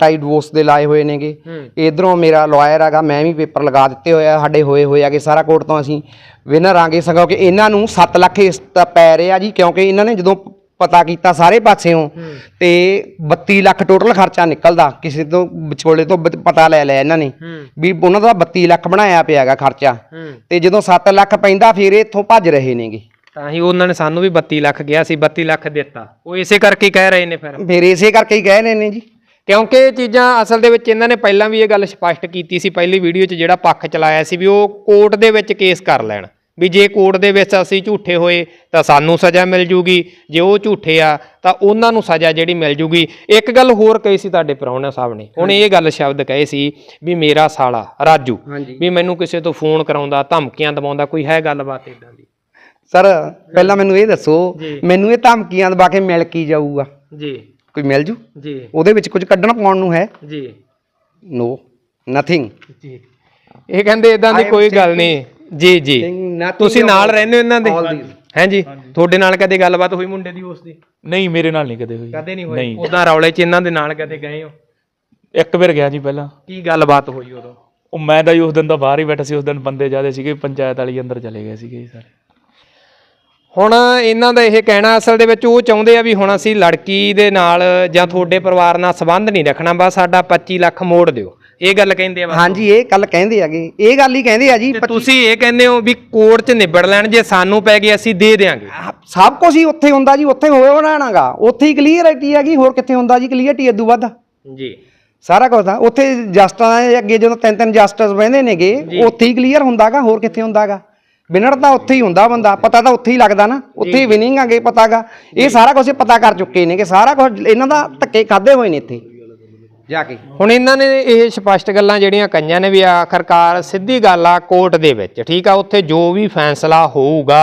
ਟਾਈ ਡਿਵੋਰਸ ਦੇ ਲਾਏ ਹੋਏ ਨੇਗੇ। ਇਧਰੋਂ ਮੇਰਾ ਲਾਇਰ ਹੈਗਾ ਮੈਂ ਵੀ ਪੇਪਰ ਲਗਾ ਦਿੱਤੇ ਹੋਏ ਆ ਸਾਡੇ ਹੋਏ ਹੋਏ ਆਗੇ ਸਾਰਾ ਕੋਰਟ ਤੋਂ ਅਸੀਂ ਵਿਨਰ ਆਂਗੇ ਸਗੋਂ ਕਿ ਇਹਨਾਂ ਨੂੰ 7 ਲੱਖ ਇਸ ਤਾਂ ਪੈ ਰਿਹਾ ਜੀ ਕਿਉਂਕਿ ਇਹਨਾਂ ਨੇ ਜਦੋਂ ਪਤਾ ਕੀਤਾ ਸਾਰੇ ਪਾਸਿਓਂ ਤੇ 32 ਲੱਖ ਟੋਟਲ ਖਰਚਾ ਨਿਕਲਦਾ ਕਿਸੇ ਤੋਂ ਵਿਚੋਲੇ ਤੋਂ ਪਤਾ ਲੈ ਲਿਆ ਇਹਨਾਂ ਨੇ ਵੀ ਉਹਨਾਂ ਦਾ 32 ਲੱਖ ਬਣਾਇਆ ਪਿਆਗਾ ਖਰਚਾ। ਤੇ ਜਦੋਂ 7 ਲੱਖ ਪੈਂਦਾ ਫਿਰ ਇੱਥੋਂ ਭੱਜ ਰਹੇ ਨੇਗੇ। ਤਾਂ ਹੀ ਉਹਨਾਂ ਨੇ ਸਾਨੂੰ ਵੀ 32 ਲੱਖ ਗਿਆ ਸੀ 32 ਲੱਖ ਦਿੱਤਾ। ਉਹ ਇਸੇ ਕਰਕੇ ਹੀ ਕਹਿ ਰਹੇ ਨੇ ਫਿਰ। ਫਿਰ ਇਸੇ ਕਰਕੇ ਹੀ ਕਹਿ ਰਹੇ ਨੇ ਜੀ। ਕਿਉਂਕਿ ਇਹ ਚੀਜ਼ਾਂ ਅਸਲ ਦੇ ਵਿੱਚ ਇਹਨਾਂ ਨੇ ਪਹਿਲਾਂ ਵੀ ਇਹ ਗੱਲ ਸਪਸ਼ਟ ਕੀਤੀ ਸੀ ਪਹਿਲੀ ਵੀਡੀਓ 'ਚ ਜਿਹੜਾ ਪੱਖ ਚਲਾਇਆ ਸੀ ਵੀ ਉਹ ਕੋਰਟ ਦੇ ਵਿੱਚ ਕੇਸ ਕਰ ਲੈਣ। ਵੀ ਜੇ ਕੋਰਟ ਦੇ ਵਿੱਚ ਅਸੀਂ ਝੂਠੇ ਹੋਏ ਤਾਂ ਸਾਨੂੰ ਸਜ਼ਾ ਮਿਲ ਜੂਗੀ। ਜੇ ਉਹ ਝੂਠੇ ਆ ਤਾਂ ਉਹਨਾਂ ਨੂੰ ਸਜ਼ਾ ਜਿਹੜੀ ਮਿਲ ਜੂਗੀ। ਇੱਕ ਗੱਲ ਹੋਰ ਕਹੀ ਸੀ ਤੁਹਾਡੇ ਪ੍ਰਾਹੁਣਾ ਸਾਹਿਬ ਨੇ। ਉਹਨੇ ਇਹ ਗੱਲ ਸ਼ਬਦ ਕਹੇ ਸੀ ਵੀ ਮੇਰਾ ਸਾਲਾ ਰਾਜੂ ਵੀ ਮੈਨੂੰ ਕਿਸੇ ਤੋਂ ਫੋਨ ਕਰਾਉਂਦਾ ਧਮਕੀਆਂ ਦਵਾਉਂਦਾ ਕੋਈ ਹੈ ਗੱਲਬਾਤ ਇਦਾਂ ਦੀ? ਸਰ ਪਹਿਲਾਂ ਮੈਨੂੰ ਇਹ ਦੱਸੋ। ਮੈਨੂੰ ਇਹ ਧਮਕੀਆਂ ਦਬਾ ਕੇ ਮਿਲ ਕੀ ਜਾਊਗਾ? ਜੀ। ਕੋਈ ਮਿਲ ਜੂ? ਜੀ। ਉਹਦੇ ਵਿੱਚ ਕੁਝ ਕੱਢਣ ਪਾਉਣ ਨੂੰ ਹੈ? ਜੀ। ਨੋ ਨਥਿੰਗ ਜੀ। ਇਹ ਕਹਿੰਦੇ ਇਦਾਂ ਦੀ ਕੋਈ ਗੱਲ ਨਹੀਂ। ਜੀ ਜੀ। ਤੁਸੀਂ ਨਾਲ ਰਹਿੰਦੇ ਹੋ ਇਹਨਾਂ ਦੇ? all these. ਹੈਂ ਜੀ? ਤੁਹਾਡੇ ਨਾਲ ਕਦੇ ਗੱਲਬਾਤ ਹੋਈ ਮੁੰਡੇ ਦੀ ਉਸ ਦੀ? ਨਹੀਂ ਮੇਰੇ ਨਾਲ ਨਹੀਂ ਕਦੇ ਹੋਈ। ਕਦੇ ਨਹੀਂ ਹੋਈ? ਉਦਾਂ ਰੌਲੇ 'ਚ ਇਹਨਾਂ ਦੇ ਨਾਲ ਕਦੇ ਗਏ ਹੋ? ਇੱਕ ਵਾਰ ਗਿਆ ਜੀ ਪਹਿਲਾਂ। ਕੀ ਗੱਲਬਾਤ ਹੋਈ ਉਦੋਂ? ਉਹ ਮੈਂ ਤਾਂ ਉਸ ਦਿਨ ਤਾਂ ਬਾਹਰ ਹੀ ਬੈਠਾ ਸੀ ਉਸ ਦਿਨ ਬੰਦੇ ਜ਼ਿਆਦੇ ਸੀਗੇ ਪੰਚਾਇਤ ਵਾਲੀ ਅੰਦਰ ਚਲੇ ਗਏ ਸੀਗੇ ਸਾਰੇ। ਹੁਣ ਇਹਨਾਂ ਦਾ ਇਹ ਕਹਿਣਾ ਅਸਲ ਦੇ ਵਿੱਚ ਉਹ ਚਾਹੁੰਦੇ ਆ ਵੀ ਹੁਣ ਅਸੀਂ ਲੜਕੀ ਦੇ ਨਾਲ ਜਾਂ ਤੁਹਾਡੇ ਪਰਿਵਾਰ ਨਾਲ ਸੰਬੰਧ ਨਹੀਂ ਰੱਖਣਾ ਬਸ ਸਾਡਾ 25 ਲੱਖ ਮੋੜ ਦਿਓ। ਇਹ ਗੱਲ ਕਹਿੰਦੇ ਆ ਬਸ। ਹਾਂਜੀ ਇਹ ਗੱਲ ਕਹਿੰਦੇ ਹੈਗੇ ਇਹ ਗੱਲ ਹੀ ਕਹਿੰਦੇ ਆ ਜੀ ਤੇ ਤੁਸੀਂ ਇਹ ਕਹਿੰਦੇ ਹੋ ਵੀ ਕੋਰਟ 'ਚ ਨਿਬੜ ਲੈਣ ਜੇ ਸਾਨੂੰ ਪੈ ਗਏ ਅਸੀਂ ਦੇ ਦੇਾਂਗੇ ਸਭ ਕੁਝ ਹੀ ਉੱਥੇ ਹੁੰਦਾ ਜੀ ਉੱਥੇ ਹੋਏ ਬਣਾਣਾਗਾ। ਉੱਥੇ ਹੀ ਕਲੀਅਰਿਟੀ ਹੈਗੀ ਹੋਰ ਕਿੱਥੇ ਹੁੰਦਾ ਜੀ ਕਲੀਅਰਿਟੀ ਇਦੋਂ ਵੱਧ। ਜੀ। ਸਾਰਾ ਕੁਝ ਤਾਂ ਉੱਥੇ ਜਸਟਾਂ ਦੇ ਅੱਗੇ ਜਦੋਂ ਤਿੰਨ ਤਿੰਨ ਜਸਟਿਸ ਬਹਿੰਦੇ ਨੇਗੇ ਉੱਥੇ ਹੀ ਕਲੀਅਰ ਹੁੰਦਾਗਾ ਹੋਰ ਕਿੱਥੇ ਹੁੰਦਾਗਾ। ਵਿਨਰ ਤਾਂ ਉੱਥੇ ਹੀ ਹੁੰਦਾ ਬੰਦਾ ਪਤਾ ਤਾਂ ਉੱਥੇ ਹੀ ਲੱਗਦਾ ਨਾ ਉੱਥੇ ਹੀ ਵਿਨਿੰਗ ਆਗੇ ਪਤਾਗਾ। ਇਹ ਸਾਰਾ ਕੁਝ ਪਤਾ ਕਰ ਚੁੱਕੇ ਨੇ ਕਿ ਸਾਰਾ ਕੁਝ ਇਹਨਾਂ ਦਾ ਧੱਕੇ ਖਾਦੇ ਹੋਏ ਨੇ ਇੱਥੇ। ਜਾ ਕੇ। ਹੁਣ ਇਹਨਾਂ ਨੇ ਇਹ ਸਪਸ਼ਟ ਗੱਲਾਂ ਜਿਹੜੀਆਂ ਕਈਆਂ ਨੇ ਵੀ ਆਖਰਕਾਰ ਸਿੱਧੀ ਗੱਲ ਆ ਕੋਰਟ ਦੇ ਵਿੱਚ ਠੀਕ ਆ ਉੱਥੇ ਜੋ ਵੀ ਫੈਸਲਾ ਹੋਊਗਾ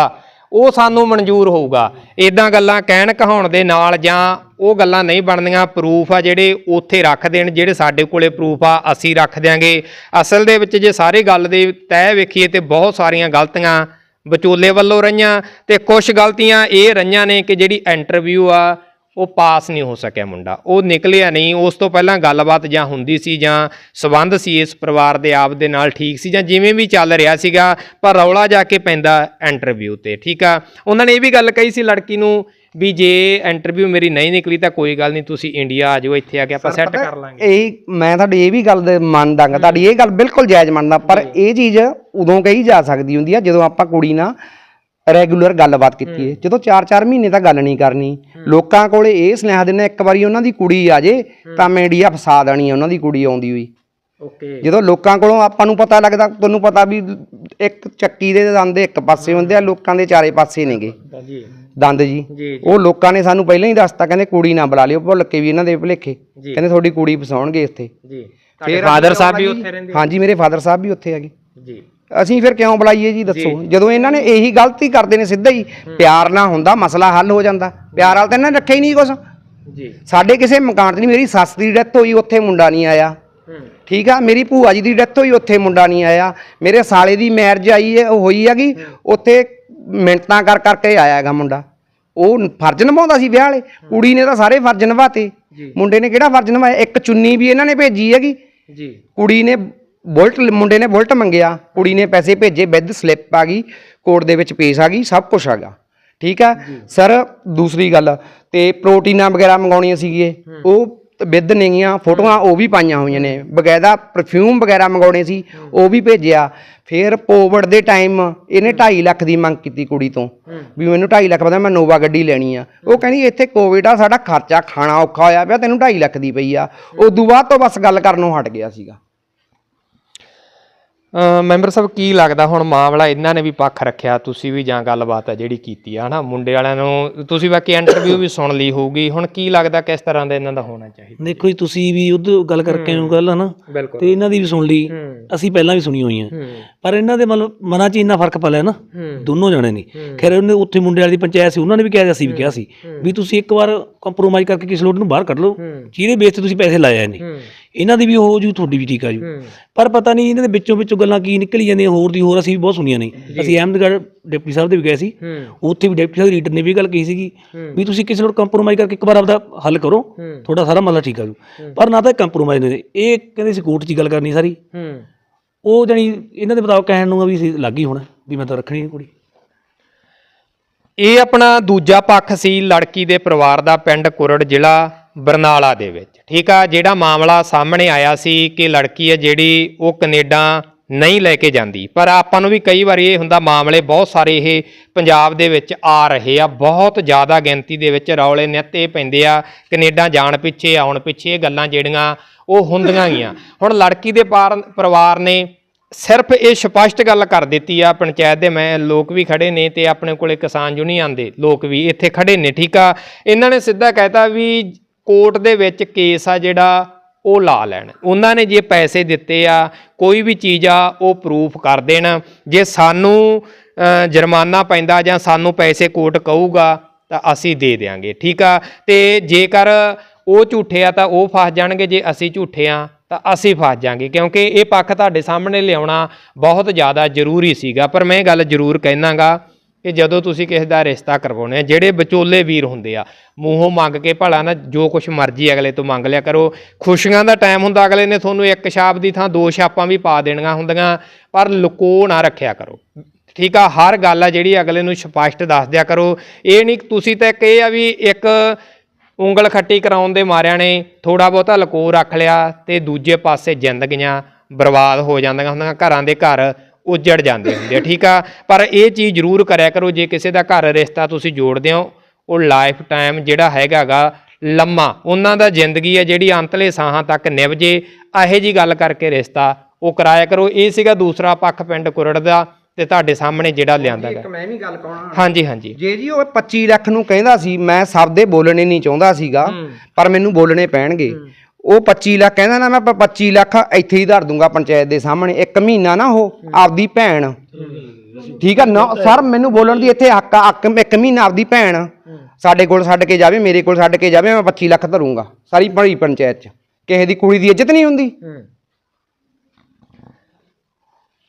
ਉਹ ਸਾਨੂੰ ਮਨਜ਼ੂਰ ਹੋਊਗਾ। ਇਦਾਂ ਗੱਲਾਂ ਕਹਿਣ ਕਹਾਉਣ ਦੇ ਨਾਲ ਜਾਂ ਉਹ ਗੱਲਾਂ ਨਹੀਂ ਬਣਦੀਆਂ ਪ੍ਰੂਫ ਆ ਜਿਹੜੇ ਉੱਥੇ ਰੱਖ ਦੇਣ, ਜਿਹੜੇ ਸਾਡੇ ਕੋਲੇ ਪ੍ਰੂਫ ਆ, ਅਸੀਂ ਰੱਖ ਦਿਆਂਗੇ। ਅਸਲ ਦੇ ਵਿੱਚ ਜੇ ਸਾਰੇ ਗੱਲ ਦੇ ਤੈਅ ਵੇਖੀਏ ਤੇ ਬਹੁਤ ਸਾਰੀਆਂ ਗਲਤੀਆਂ ਵਿਚੋਲੇ ਵੱਲੋਂ ਰਹੀਆਂ ਤੇ ਕੁਝ ਗਲਤੀਆਂ ਇਹ ਰਹੀਆਂ ਨੇ ਕਿ ਜਿਹੜੀ ਇੰਟਰਵਿਊ ਆ ਉਹ ਪਾਸ ਨਹੀਂ ਹੋ ਸਕਿਆ ਮੁੰਡਾ। ਉਹ ਨਿਕਲਿਆ ਨਹੀਂ। ਉਸ ਤੋਂ ਪਹਿਲਾਂ ਗੱਲਬਾਤ ਜਾਂ ਹੁੰਦੀ ਸੀ ਜਾਂ ਸਬੰਧ ਸੀ ਇਸ ਪਰਿਵਾਰ ਦੇ ਆਪ ਦੇ ਨਾਲ ਠੀਕ ਸੀ ਜਾਂ ਜਿਵੇਂ ਵੀ ਚੱਲ ਰਿਹਾ ਸੀਗਾ ਪਰ ਰੌਲਾ ਜਾ ਕੇ ਪੈਂਦਾ ਇੰਟਰਵਿਊ ਤੇ ਠੀਕ ਆ? ਉਹਨਾਂ ਨੇ ਇਹ ਵੀ ਗੱਲ ਕਹੀ ਸੀ ਲੜਕੀ ਨੂੰ ਵੀ ਜੇ ਇੰਟਰਵਿਊ ਮੇਰੀ ਨਹੀਂ ਨਿਕਲੀ ਤਾਂ ਕੋਈ ਗੱਲ ਨਹੀਂ ਤੁਸੀਂ ਇੰਡੀਆ ਆ ਜਾਓ ਇੱਥੇ ਆ ਕੇ ਆਪਾਂ ਸੈੱਟ ਕਰ ਲਾਂਗੇ। ਇਹ ਮੈਂ ਤੁਹਾਡੀ ਇਹ ਵੀ ਗੱਲ ਦੇ ਮੰਨਦਾਗਾ ਤੁਹਾਡੀ ਇਹ ਗੱਲ ਬਿਲਕੁਲ ਜਾਇਜ਼ ਮੰਨਦਾ ਪਰ ਇਹ ਚੀਜ਼ ਉਦੋਂ ਕਹੀ ਜਾ ਸਕਦੀ ਹੁੰਦੀ ਆ ਜਦੋਂ ਆਪਾਂ ਕੁੜੀ ਨਾਲ ਰੈਗੂਲਰ ਗੱਲਬਾਤ ਕੀਤੀ ਹੈ। ਜਦੋਂ 4-4 ਮਹੀਨੇ ਤਾਂ ਗੱਲ ਨਹੀਂ ਕਰਨੀ। ਲੋਕਾਂ ਕੋਲੇ ਇਹ ਸੁਨੇਹਾ ਦੇਣਾ ਇੱਕ ਵਾਰੀ ਉਹਨਾਂ ਦੀ ਕੁੜੀ ਆ ਜੇ ਤਾਂ ਮੈਂ ਇੰਡੀਆ ਫਸਾ ਦੇਣੀ ਉਹਨਾਂ ਦੀ ਕੁੜੀ ਆਉਂਦੀ ਹੋਈ। ਓਕੇ। ਜਦੋਂ ਲੋਕਾਂ ਕੋਲੋਂ ਆਪਾਂ ਨੂੰ ਪਤਾ ਲੱਗਦਾ ਤੁਹਾਨੂੰ ਪਤਾ ਵੀ ਇੱਕ ਚੱਕੀ ਦੇ ਦੰਦ ਇੱਕ ਪਾਸੇ ਹੁੰਦੇ ਆ ਲੋਕਾਂ ਦੇ ਚਾਰੇ ਪਾਸੇ ਨੇਗੇ। ਜੀ। ਦੰਦ ਜੀ। ਉਹ ਲੋਕਾਂ ਨੇ ਸਾਨੂੰ ਪਹਿਲਾਂ ਹੀ ਦੱਸਤਾ ਕਹਿੰਦੇ ਕੁੜੀ ਨਾ ਬੁਲਾ ਲਿਓ ਭੁੱਲ ਕੇ ਵੀ ਇਹਨਾਂ ਦੇ ਭੁਲੇਖੇ। ਕਹਿੰਦੇ ਤੁਹਾਡੀ ਕੁੜੀ ਫਸਾਉਣਗੇ ਇੱਥੇ। ਜੀ। ਫਾਦਰ ਸਾਹਿਬ ਵੀ ਉੱਥੇ ਰਹਿੰਦੇ ਹਾਂਜੀ ਮੇਰੇ ਫਾਦਰ ਸਾਹਿਬ ਵੀ ਉੱਥੇ ਹੈਗੇ। ਜੀ। ਅਸੀਂ ਫਿਰ ਕਿਉਂ ਬੁਲਾਈਏ ਜੀ ਦੱਸੋ। ਜਦੋਂ ਇਹਨਾਂ ਨੇ ਇਹੀ ਗਲਤੀ ਕਰਦੇ ਨੇ ਸਿੱਧਾ ਹੀ ਪਿਆਰ ਨਾਲ ਹੁੰਦਾ ਮਸਲਾ ਹੱਲ ਹੋ ਜਾਂਦਾ। ਪਿਆਰ ਵਾਲ ਤਾਂ ਇਹਨਾਂ ਨੇ ਰੱਖਿਆ ਹੀ ਨਹੀਂ ਕੁਛ। ਜੀ। ਸਾਡੇ ਕਿਸੇ ਮਕਾਨ 'ਚ ਨਹੀਂ ਮੇਰੀ ਸੱਸ ਦੀ ਡੈਥ ਹੋਈ ਉੱਥੇ ਮੁੰਡਾ ਨਹੀਂ ਆਇਆ। ਠੀਕ ਆ? ਮੇਰੀ ਭੂਆ ਜੀ ਦੀ ਡੈਥ ਹੋਈ ਉੱਥੇ ਮੁੰਡਾ ਨਹੀਂ ਆਇਆ। ਮੇਰੇ ਸਾਲੇ ਦੀ ਮੈਰਿਜ ਆਈ ਹੈ ਉਹ ਹੋਈ ਹੈਗੀ। ਉੱਥੇ ਮਿੰਟਾਂ ਕਰ ਕਰਕੇ ਆਇਆ ਹੈਗਾ ਮੁੰਡਾ। ਉਹ ਫਰਜ਼ ਨਿਭਾਉਂਦਾ ਸੀ ਵਿਆਹ ਵਾਲੇ। ਕੁੜੀ ਨੇ ਤਾਂ ਸਾਰੇ ਫਰਜ਼ ਨਿਭਾਤੇ। ਮੁੰਡੇ ਨੇ ਕਿਹੜਾ ਫਰਜ਼ ਨਿਭਾਇਆ? ਇੱਕ ਚੁੰਨੀ ਵੀ ਇਹਨਾਂ ਨੇ ਭੇਜੀ ਹੈਗੀ। ਜੀ। ਕੁੜੀ ਨੇ ਬੁਲਟ ਮੁੰਡੇ ਨੇ ਬੁਲਟ ਮੰਗਿਆ ਕੁੜੀ ਨੇ ਪੈਸੇ ਭੇਜੇ ਵਿਦ ਸਲਿੱਪ ਆ ਗਈ ਕੋਰਟ ਦੇ ਵਿੱਚ ਪੇਸ਼ ਆ ਗਈ ਸਭ ਕੁਝ ਹੈਗਾ ਠੀਕ ਆ? ਸਰ ਦੂਸਰੀ ਗੱਲ ਤੇ ਪ੍ਰੋਟੀਨਾਂ ਵਗੈਰਾ ਮੰਗਾਉਣੀਆਂ ਸੀਗੀਆਂ ਉਹ ਵਿਦ ਨੇਗੀਆਂ ਫੋਟੋਆਂ ਉਹ ਵੀ ਪਾਈਆਂ ਹੋਈਆਂ ਨੇ ਬਕਾਇਦਾ ਪਰਫਿਊਮ ਵਗੈਰਾ ਮੰਗਾਉਣੇ ਸੀ ਉਹ ਵੀ ਭੇਜਿਆ। ਫਿਰ ਕੋਵਿਡ ਦੇ ਟਾਈਮ ਇਹਨੇ 2.5 ਲੱਖ ਦੀ ਮੰਗ ਕੀਤੀ ਕੁੜੀ ਤੋਂ ਵੀ ਮੈਨੂੰ 2.5 ਲੱਖ ਪਤਾ ਮੈਂ ਨੋਵਾ ਗੱਡੀ ਲੈਣੀ ਆ। ਉਹ ਕਹਿੰਦੀ ਇੱਥੇ ਕੋਵਿਡ ਆ ਸਾਡਾ ਖਰਚਾ ਖਾਣਾ ਔਖਾ ਹੋਇਆ ਪਿਆ ਤੈਨੂੰ 2.5 ਲੱਖ ਦੀ ਪਈ ਆ। ਉਦੋਂ ਬਾਅਦ ਤੋਂ ਬਸ ਗੱਲ ਕਰਨੋਂ ਹਟ ਗਿਆ ਸੀਗਾ। ਮੈਂਬਰ ਸਾਹਿਬ ਕੀ ਲੱਗਦਾ ਹੁਣ ਮਾਮਲਾ ਇਹਨਾਂ ਨੇ ਵੀ ਪੱਖ ਰੱਖਿਆ? ਤੁਸੀਂ ਵੀ ਜਾਂ ਗੱਲਬਾਤ ਹੈ ਜਿਹੜੀ ਕੀਤੀ ਆ ਹਨਾ? ਮੁੰਡੇ ਵਾਲਿਆਂ ਨੂੰ ਤੁਸੀਂ ਬਾਕੀ ਇੰਟਰਵਿਊ ਵੀ ਸੁਣ ਲਈ ਹੋਊਗੀ। ਹੁਣ ਕੀ ਲੱਗਦਾ ਕਿਸ ਤਰ੍ਹਾਂ ਦਾ ਇਹਨਾਂ ਦਾ ਹੋਣਾ ਚਾਹੀਦਾ? ਦੇਖੋ ਜੀ ਤੁਸੀਂ ਵੀ ਉਧਰ ਗੱਲ ਕਰਕੇ ਹੋ ਗੱਲ ਹਨਾ? ਤੇ ਇਹਨਾਂ ਦੀ ਵੀ ਸੁਣ ਲਈ। ਅਸੀਂ ਪਹਿਲਾਂ ਵੀ ਸੁਣੀ ਹੋਈਆਂ। ਹੂੰ। ਪਰ ਇਹਨਾਂ ਦੇ ਮਤਲਬ ਮਨਾਂ 'ਚ ਇੰਨਾ ਫ਼ਰਕ ਪਾ ਲਿਆ ਨਾ ਦੋਨੋਂ ਜਣੇ ਨੇ। ਖੈਰ ਉਹਨੇ ਉੱਥੇ ਮੁੰਡੇ ਵਾਲੀ ਦੀ ਪੰਚਾਇਤ ਸੀ ਉਹਨਾਂ ਨੇ ਵੀ ਕਿਹਾ ਸੀ, ਵੀ ਕਿਹਾ ਸੀ ਵੀ ਤੁਸੀਂ ਇੱਕ ਵਾਰ ਕੰਪਰੋਮਾਈਜ਼ ਕਰਕੇ ਕਿਸੇ ਲੋਟ ਨੂੰ ਬਾਹਰ ਕੱਢ ਲਓ। ਜਿਹਦੇ ਬੇਸ ਤੇ ਤੁਸੀਂ ਪੈਸੇ ਲਾਇਆ ਨਹੀਂ ਇਹਨਾਂ ਦੀ ਵੀ ਹੋ ਜੂ ਤੁਹਾਡੀ ਵੀ ਠੀਕ ਆ ਜੂ। ਪਰ ਪਤਾ ਨਹੀਂ ਇਹਨਾਂ ਦੇ ਵਿੱਚੋਂ ਵਿੱਚੋਂ ਗੱਲਾਂ ਕੀ ਨਿਕਲੀ ਜਾਂਦੀਆਂ ਹੋਰ ਦੀ ਹੋਰ ਅਸੀਂ ਵੀ ਬਹੁਤ ਸੁਣੀਆਂ ਨੇ। ਅਸੀਂ ਅਹਿਮਦਗੜ੍ਹ ਡਿਪਟੀ ਸਾਹਿਬ ਦੇ ਵੀ ਗਏ ਸੀ। ਉੱਥੇ ਵੀ ਡਿਪਟੀ ਸਾਹਿਬ ਰੀਡਰ ਨੇ ਵੀ ਗੱਲ ਕਹੀ ਸੀਗੀ ਵੀ ਤੁਸੀਂ ਕਿਸੇ ਲੋਟ ਕੰਪਰੋਮਾਈਜ਼ ਕਰਕੇ ਇੱਕ ਵਾਰ ਆਪਦਾ ਹੱਲ ਕਰੋ। ਤੁਹਾਡਾ ਸਾਰਾ ਮਸਲਾ ਠੀਕ ਆ ਜੂ। ਪਰ ਨਾ ਤਾਂ ਕੰਪਰੋਮਾਈਜ਼ ਨੇ। ਇਹ ਕਹਿੰਦੇ ਸੀ ਕੋਰਟ 'ਚ ਗੱਲ ਕਰਨੀ ਸਾਰੀ। ਉਹ ਜਾਨੀ ਇਹਨਾਂ ਦੇ ਮੁਤਾਬਕ ਕਹਿਣ ਨੂੰ ਵੀ ਲੱਗ ਹੋਣਾ ਵੀ ਮੈਂ ਤਾਂ ਰੱਖਣੀ ਨਹੀਂ ਕੁੜੀ। ਇਹ ਆਪਣਾ ਦੂਜਾ ਪੱਖ ਸੀ ਲੜਕੀ ਦੇ ਪਰਿਵਾਰ ਦਾ ਪਿੰਡ ਕੁਰੜ ਜ਼ਿਲ੍ਹਾ ਬਰਨਾਲਾ ਦੇ ਵਿੱਚ। ਠੀਕ ਆ, ਜਿਹੜਾ ਮਾਮਲਾ ਸਾਹਮਣੇ ਆਇਆ ਸੀ ਕਿ ਲੜਕੀ ਹੈ ਜਿਹੜੀ ਉਹ ਕੈਨੇਡਾ ਨਹੀਂ ਲੈ ਕੇ ਜਾਂਦੀ। ਪਰ ਆਪਾਂ ਨੂੰ ਵੀ ਕਈ ਵਾਰੀ ਇਹ ਹੁੰਦਾ, ਮਾਮਲੇ ਬਹੁਤ ਸਾਰੇ ਇਹ ਪੰਜਾਬ ਦੇ ਵਿੱਚ ਆ ਰਹੇ ਆ, ਬਹੁਤ ਜ਼ਿਆਦਾ ਗਿਣਤੀ ਦੇ ਵਿੱਚ ਰੌਲੇ ਨਿੱਤੇ ਪੈਂਦੇ ਆ, ਕੈਨੇਡਾ ਜਾਣ ਪਿੱਛੇ, ਆਉਣ ਪਿੱਛੇ ਇਹ ਗੱਲਾਂ ਜਿਹੜੀਆਂ ਉਹ ਹੁੰਦੀਆਂ ਗਈਆਂ। ਹੁਣ ਲੜਕੀ ਦੇ ਪਾਰ- ਪਰਿਵਾਰ ਨੇ ਸਿਰਫ ਇਹ ਸਪਸ਼ਟ ਗੱਲ ਕਰ ਦਿੱਤੀ ਆ ਪੰਚਾਇਤ ਦੇ, ਮੈਂ ਲੋਕ ਵੀ ਖੜੇ ਨੇ ਤੇ ਆਪਣੇ ਕੋਲੇ ਕਿਸਾਨ ਯੂਨੀਅਨ ਦੇ ਲੋਕ ਵੀ ਇੱਥੇ ਖੜੇ ਨੇ, ਠੀਕ ਆ? ਇਹਨਾਂ ਨੇ ਸਿੱਧਾ ਕਹਿਤਾ ਵੀ ਕੋਰਟ ਦੇ ਵਿੱਚ ਕੇਸ ਆ ਜਿਹੜਾ ਉਹ ਲਾ ਲੈਣ। ਉਹਨਾਂ ਨੇ ਜੇ ਪੈਸੇ ਦਿੱਤੇ ਆ, ਕੋਈ ਵੀ ਚੀਜ਼ ਆ, ਉਹ ਪ੍ਰੂਫ ਕਰ ਦੇਣ। ਜੇ ਸਾਨੂੰ ਜੁਰਮਾਨਾ ਪੈਂਦਾ ਜਾਂ ਸਾਨੂੰ ਪੈਸੇ ਕੋਰਟ ਕਹੂਗਾ, ਤਾਂ ਅਸੀਂ ਦੇ ਦੇਾਂਗੇ ਠੀਕ ਆ? ਤੇ ਜੇਕਰ ਉਹ ਝੂਠੇ ਆ, ਤਾਂ ਉਹ ਫਸ ਜਾਣਗੇ, ਜੇ ਅਸੀਂ ਝੂਠੇ ਆ ਤਾਂ ਅਸੀਂ ਫਸ ਜਾਾਂਗੇ, ਕਿਉਂਕਿ ਇਹ ਪੱਖ ਤੁਹਾਡੇ ਸਾਹਮਣੇ ਲਿਆਉਣਾ ਬਹੁਤ ਜ਼ਿਆਦਾ ਜ਼ਰੂਰੀ ਸੀਗਾ। ਪਰ ਮੈਂ ਇਹ ਗੱਲ ਜ਼ਰੂਰ ਕਹਿਣਾਗਾ ਕਿ ਜਦੋਂ ਤੁਸੀਂ ਕਿਸੇ ਦਾ ਰਿਸ਼ਤਾ ਕਰਵਾਉਣੇ ਆ, ਜਿਹੜੇ ਵਿਚੋਲੇ ਵੀਰ ਹੁੰਦੇ ਆ, ਮੂੰਹੋਂ ਮੰਗ ਕੇ ਭਲਾ ਨਾ ਜੋ ਕੁਛ ਮਰਜ਼ੀ ਅਗਲੇ ਤੋਂ ਮੰਗ ਲਿਆ ਕਰੋ। ਖੁਸ਼ੀਆਂ ਦਾ ਟਾਈਮ ਹੁੰਦਾ, ਅਗਲੇ ਨੇ ਤੁਹਾਨੂੰ ਇੱਕ ਛਾਪ ਦੀ ਥਾਂ ਦੋ ਛਾਪਾਂ ਵੀ ਪਾ ਦੇਣੀਆਂ ਹੁੰਦੀਆਂ, ਪਰ ਲੁਕੋ ਨਾ ਰੱਖਿਆ ਕਰੋ। ਠੀਕ ਆ, ਹਰ ਗੱਲ ਆ ਜਿਹੜੀ ਅਗਲੇ ਨੂੰ ਸਪਸ਼ਟ ਦੱਸ ਦਿਆ ਕਰੋ। ਇਹ ਨਹੀਂ ਤੁਸੀਂ ਤਾਂ ਇੱਕ ਇਹ ਆ ਵੀ ਇੱਕ ਉਂਗਲ ਖੱਟੀ ਕਰਾਉਣ ਦੇ ਮਾਰਿਆਂ ਨੇ ਥੋੜਾ ਬਹੁਤਾ ਲਕੋ ਰੱਖ ਲਿਆ ਤੇ ਦੂਜੇ ਪਾਸੇ ਜ਼ਿੰਦਗੀਆਂ ਬਰਬਾਦ ਹੋ ਜਾਂਦੀਆਂ ਹੁੰਦੀਆਂ, ਘਰਾਂ ਦੇ ਘਰ ਉਜੜ ਜਾਂਦੇ ਹੁੰਦੇ ਆ, ਠੀਕ ਆ? ਪਰ ਇਹ ਚੀਜ਼ ਜ਼ਰੂਰ ਕਰਿਆ ਕਰੋ, ਜੇ ਕਿਸੇ ਦਾ ਘਰ ਰਿਸ਼ਤਾ ਤੁਸੀਂ ਜੋੜਦੇ ਹੋ, ਉਹ ਲਾਈਫ ਟਾਈਮ ਜਿਹੜਾ ਹੈਗਾਗਾ ਲੰਮਾ, ਉਹਨਾਂ ਦਾ ਜ਼ਿੰਦਗੀ ਹੈ ਜਿਹੜੀ ਅੰਤਲੇ ਸਾਹਾਂ ਤੱਕ ਨਿਭ ਜੇ ਇਹੋ ਜੀ ਗੱਲ ਕਰਕੇ ਰਿਸ਼ਤਾ ਉਹ ਕਰਾਇਆ ਕਰੋ। ਇਹ ਸੀਗਾ ਦੂਸਰਾ ਪੱਖ ਪਿੰਡ ਕੁਰੜ ਦਾ। ਤੇ ਤੁਹਾਡੇ ਸਾਹਮਣੇ ਜਿਹੜਾ ਲਿਆਂਦਾ ਗਿਆ ਮੈਂ ਵੀ ਗੱਲ ਕਹਣਾ ਹਾਂਜੀ ਹਾਂਜੀ। ਜੇ ਜੀ ਉਹ 25 ਲੱਖ ਨੂੰ ਕਹਿੰਦਾ ਸੀ ਮੈਂ ਸਭ ਦੇ ਬੋਲਣੇ ਨਹੀਂ ਚਾਹੁੰਦਾ ਸੀਗਾ ਪਰ ਮੈਨੂੰ ਬੋਲਣੇ ਪੈਣਗੇ। ਉਹ 25 ਲੱਖ ਕਹਿੰਦਾ ਨਾ ਮੈਂ ਪ- 25 ਲੱਖ ਇੱਥੇ ਹੀ ਧਰ ਦੂੰਗਾ ਪੰਚਾਇਤ ਦੇ ਸਾਹਮਣੇ। ਇੱਕ ਮਹੀਨਾ ਨਾ ਉਹ ਆਪਦੀ ਭੈਣ। ਠੀਕ ਆ ਨਾ ਸਰ ਮੈਨੂੰ ਬੋਲਣ ਦੀ ਇੱਥੇ ਹੱਕ ਆ ਹੱਕ- ਇੱਕ ਮਹੀਨਾ ਆਪਦੀ ਭੈਣ ਸਾਡੇ ਕੋਲ ਛੱਡ ਕੇ ਜਾਵੇ ਮੇਰੇ ਕੋਲ ਛੱਡ ਕੇ ਜਾਵੇ ਮੈਂ 25 ਲੱਖ ਧਰੂੰਗਾ। ਸਾਰੀ ਭਰੀ ਪੰਚਾਇਤ 'ਚ। ਕਿਸੇ ਦੀ ਕੁੜੀ ਦੀ ਇੱਜ਼ਤ ਨਹੀਂ ਹੁੰਦੀ।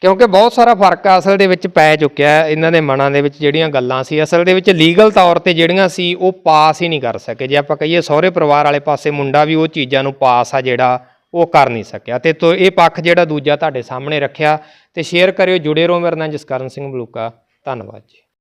ਕਿਉਂਕਿ ਬਹੁਤ ਸਾਰਾ ਫ਼ਰਕ ਅਸਲ ਦੇ ਵਿੱਚ ਪੈ ਚੁੱਕਿਆ ਇਹਨਾਂ ਦੇ ਮਨਾਂ ਦੇ ਵਿੱਚ ਜਿਹੜੀਆਂ ਗੱਲਾਂ ਸੀ, ਅਸਲ ਦੇ ਵਿੱਚ ਲੀਗਲ ਤੌਰ ਤੇ ਜਿਹੜੀਆਂ ਸੀ, ਉਹ ਪਾਸ ਹੀ ਨਹੀਂ ਕਰ ਸਕੇ। ਜੇ ਆਪਾਂ ਕਹੀਏ ਸਹੁਰੇ ਪਰਿਵਾਰ ਵਾਲੇ ਪਾਸੇ ਮੁੰਡਾ ਵੀ ਉਹ ਚੀਜ਼ਾਂ ਨੂੰ ਪਾਸ ਆ ਜਿਹੜਾ ਉਹ ਕਰ ਨਹੀਂ ਸਕਿਆ। ਤੇ ਤੋ ਇਹ ਪੱਖ ਜਿਹੜਾ ਦੂਜਾ ਤੁਹਾਡੇ ਸਾਹਮਣੇ ਰੱਖਿਆ, ਤੇ ਸ਼ੇਅਰ ਕਰਿਓ, ਜੁੜੇ ਰਹੋ ਮੇਰੇ ਨਾਲ ਜਸਕਰਨ ਸਿੰਘ ਬਲੂਕਾ। ਧੰਨਵਾਦ ਜੀ।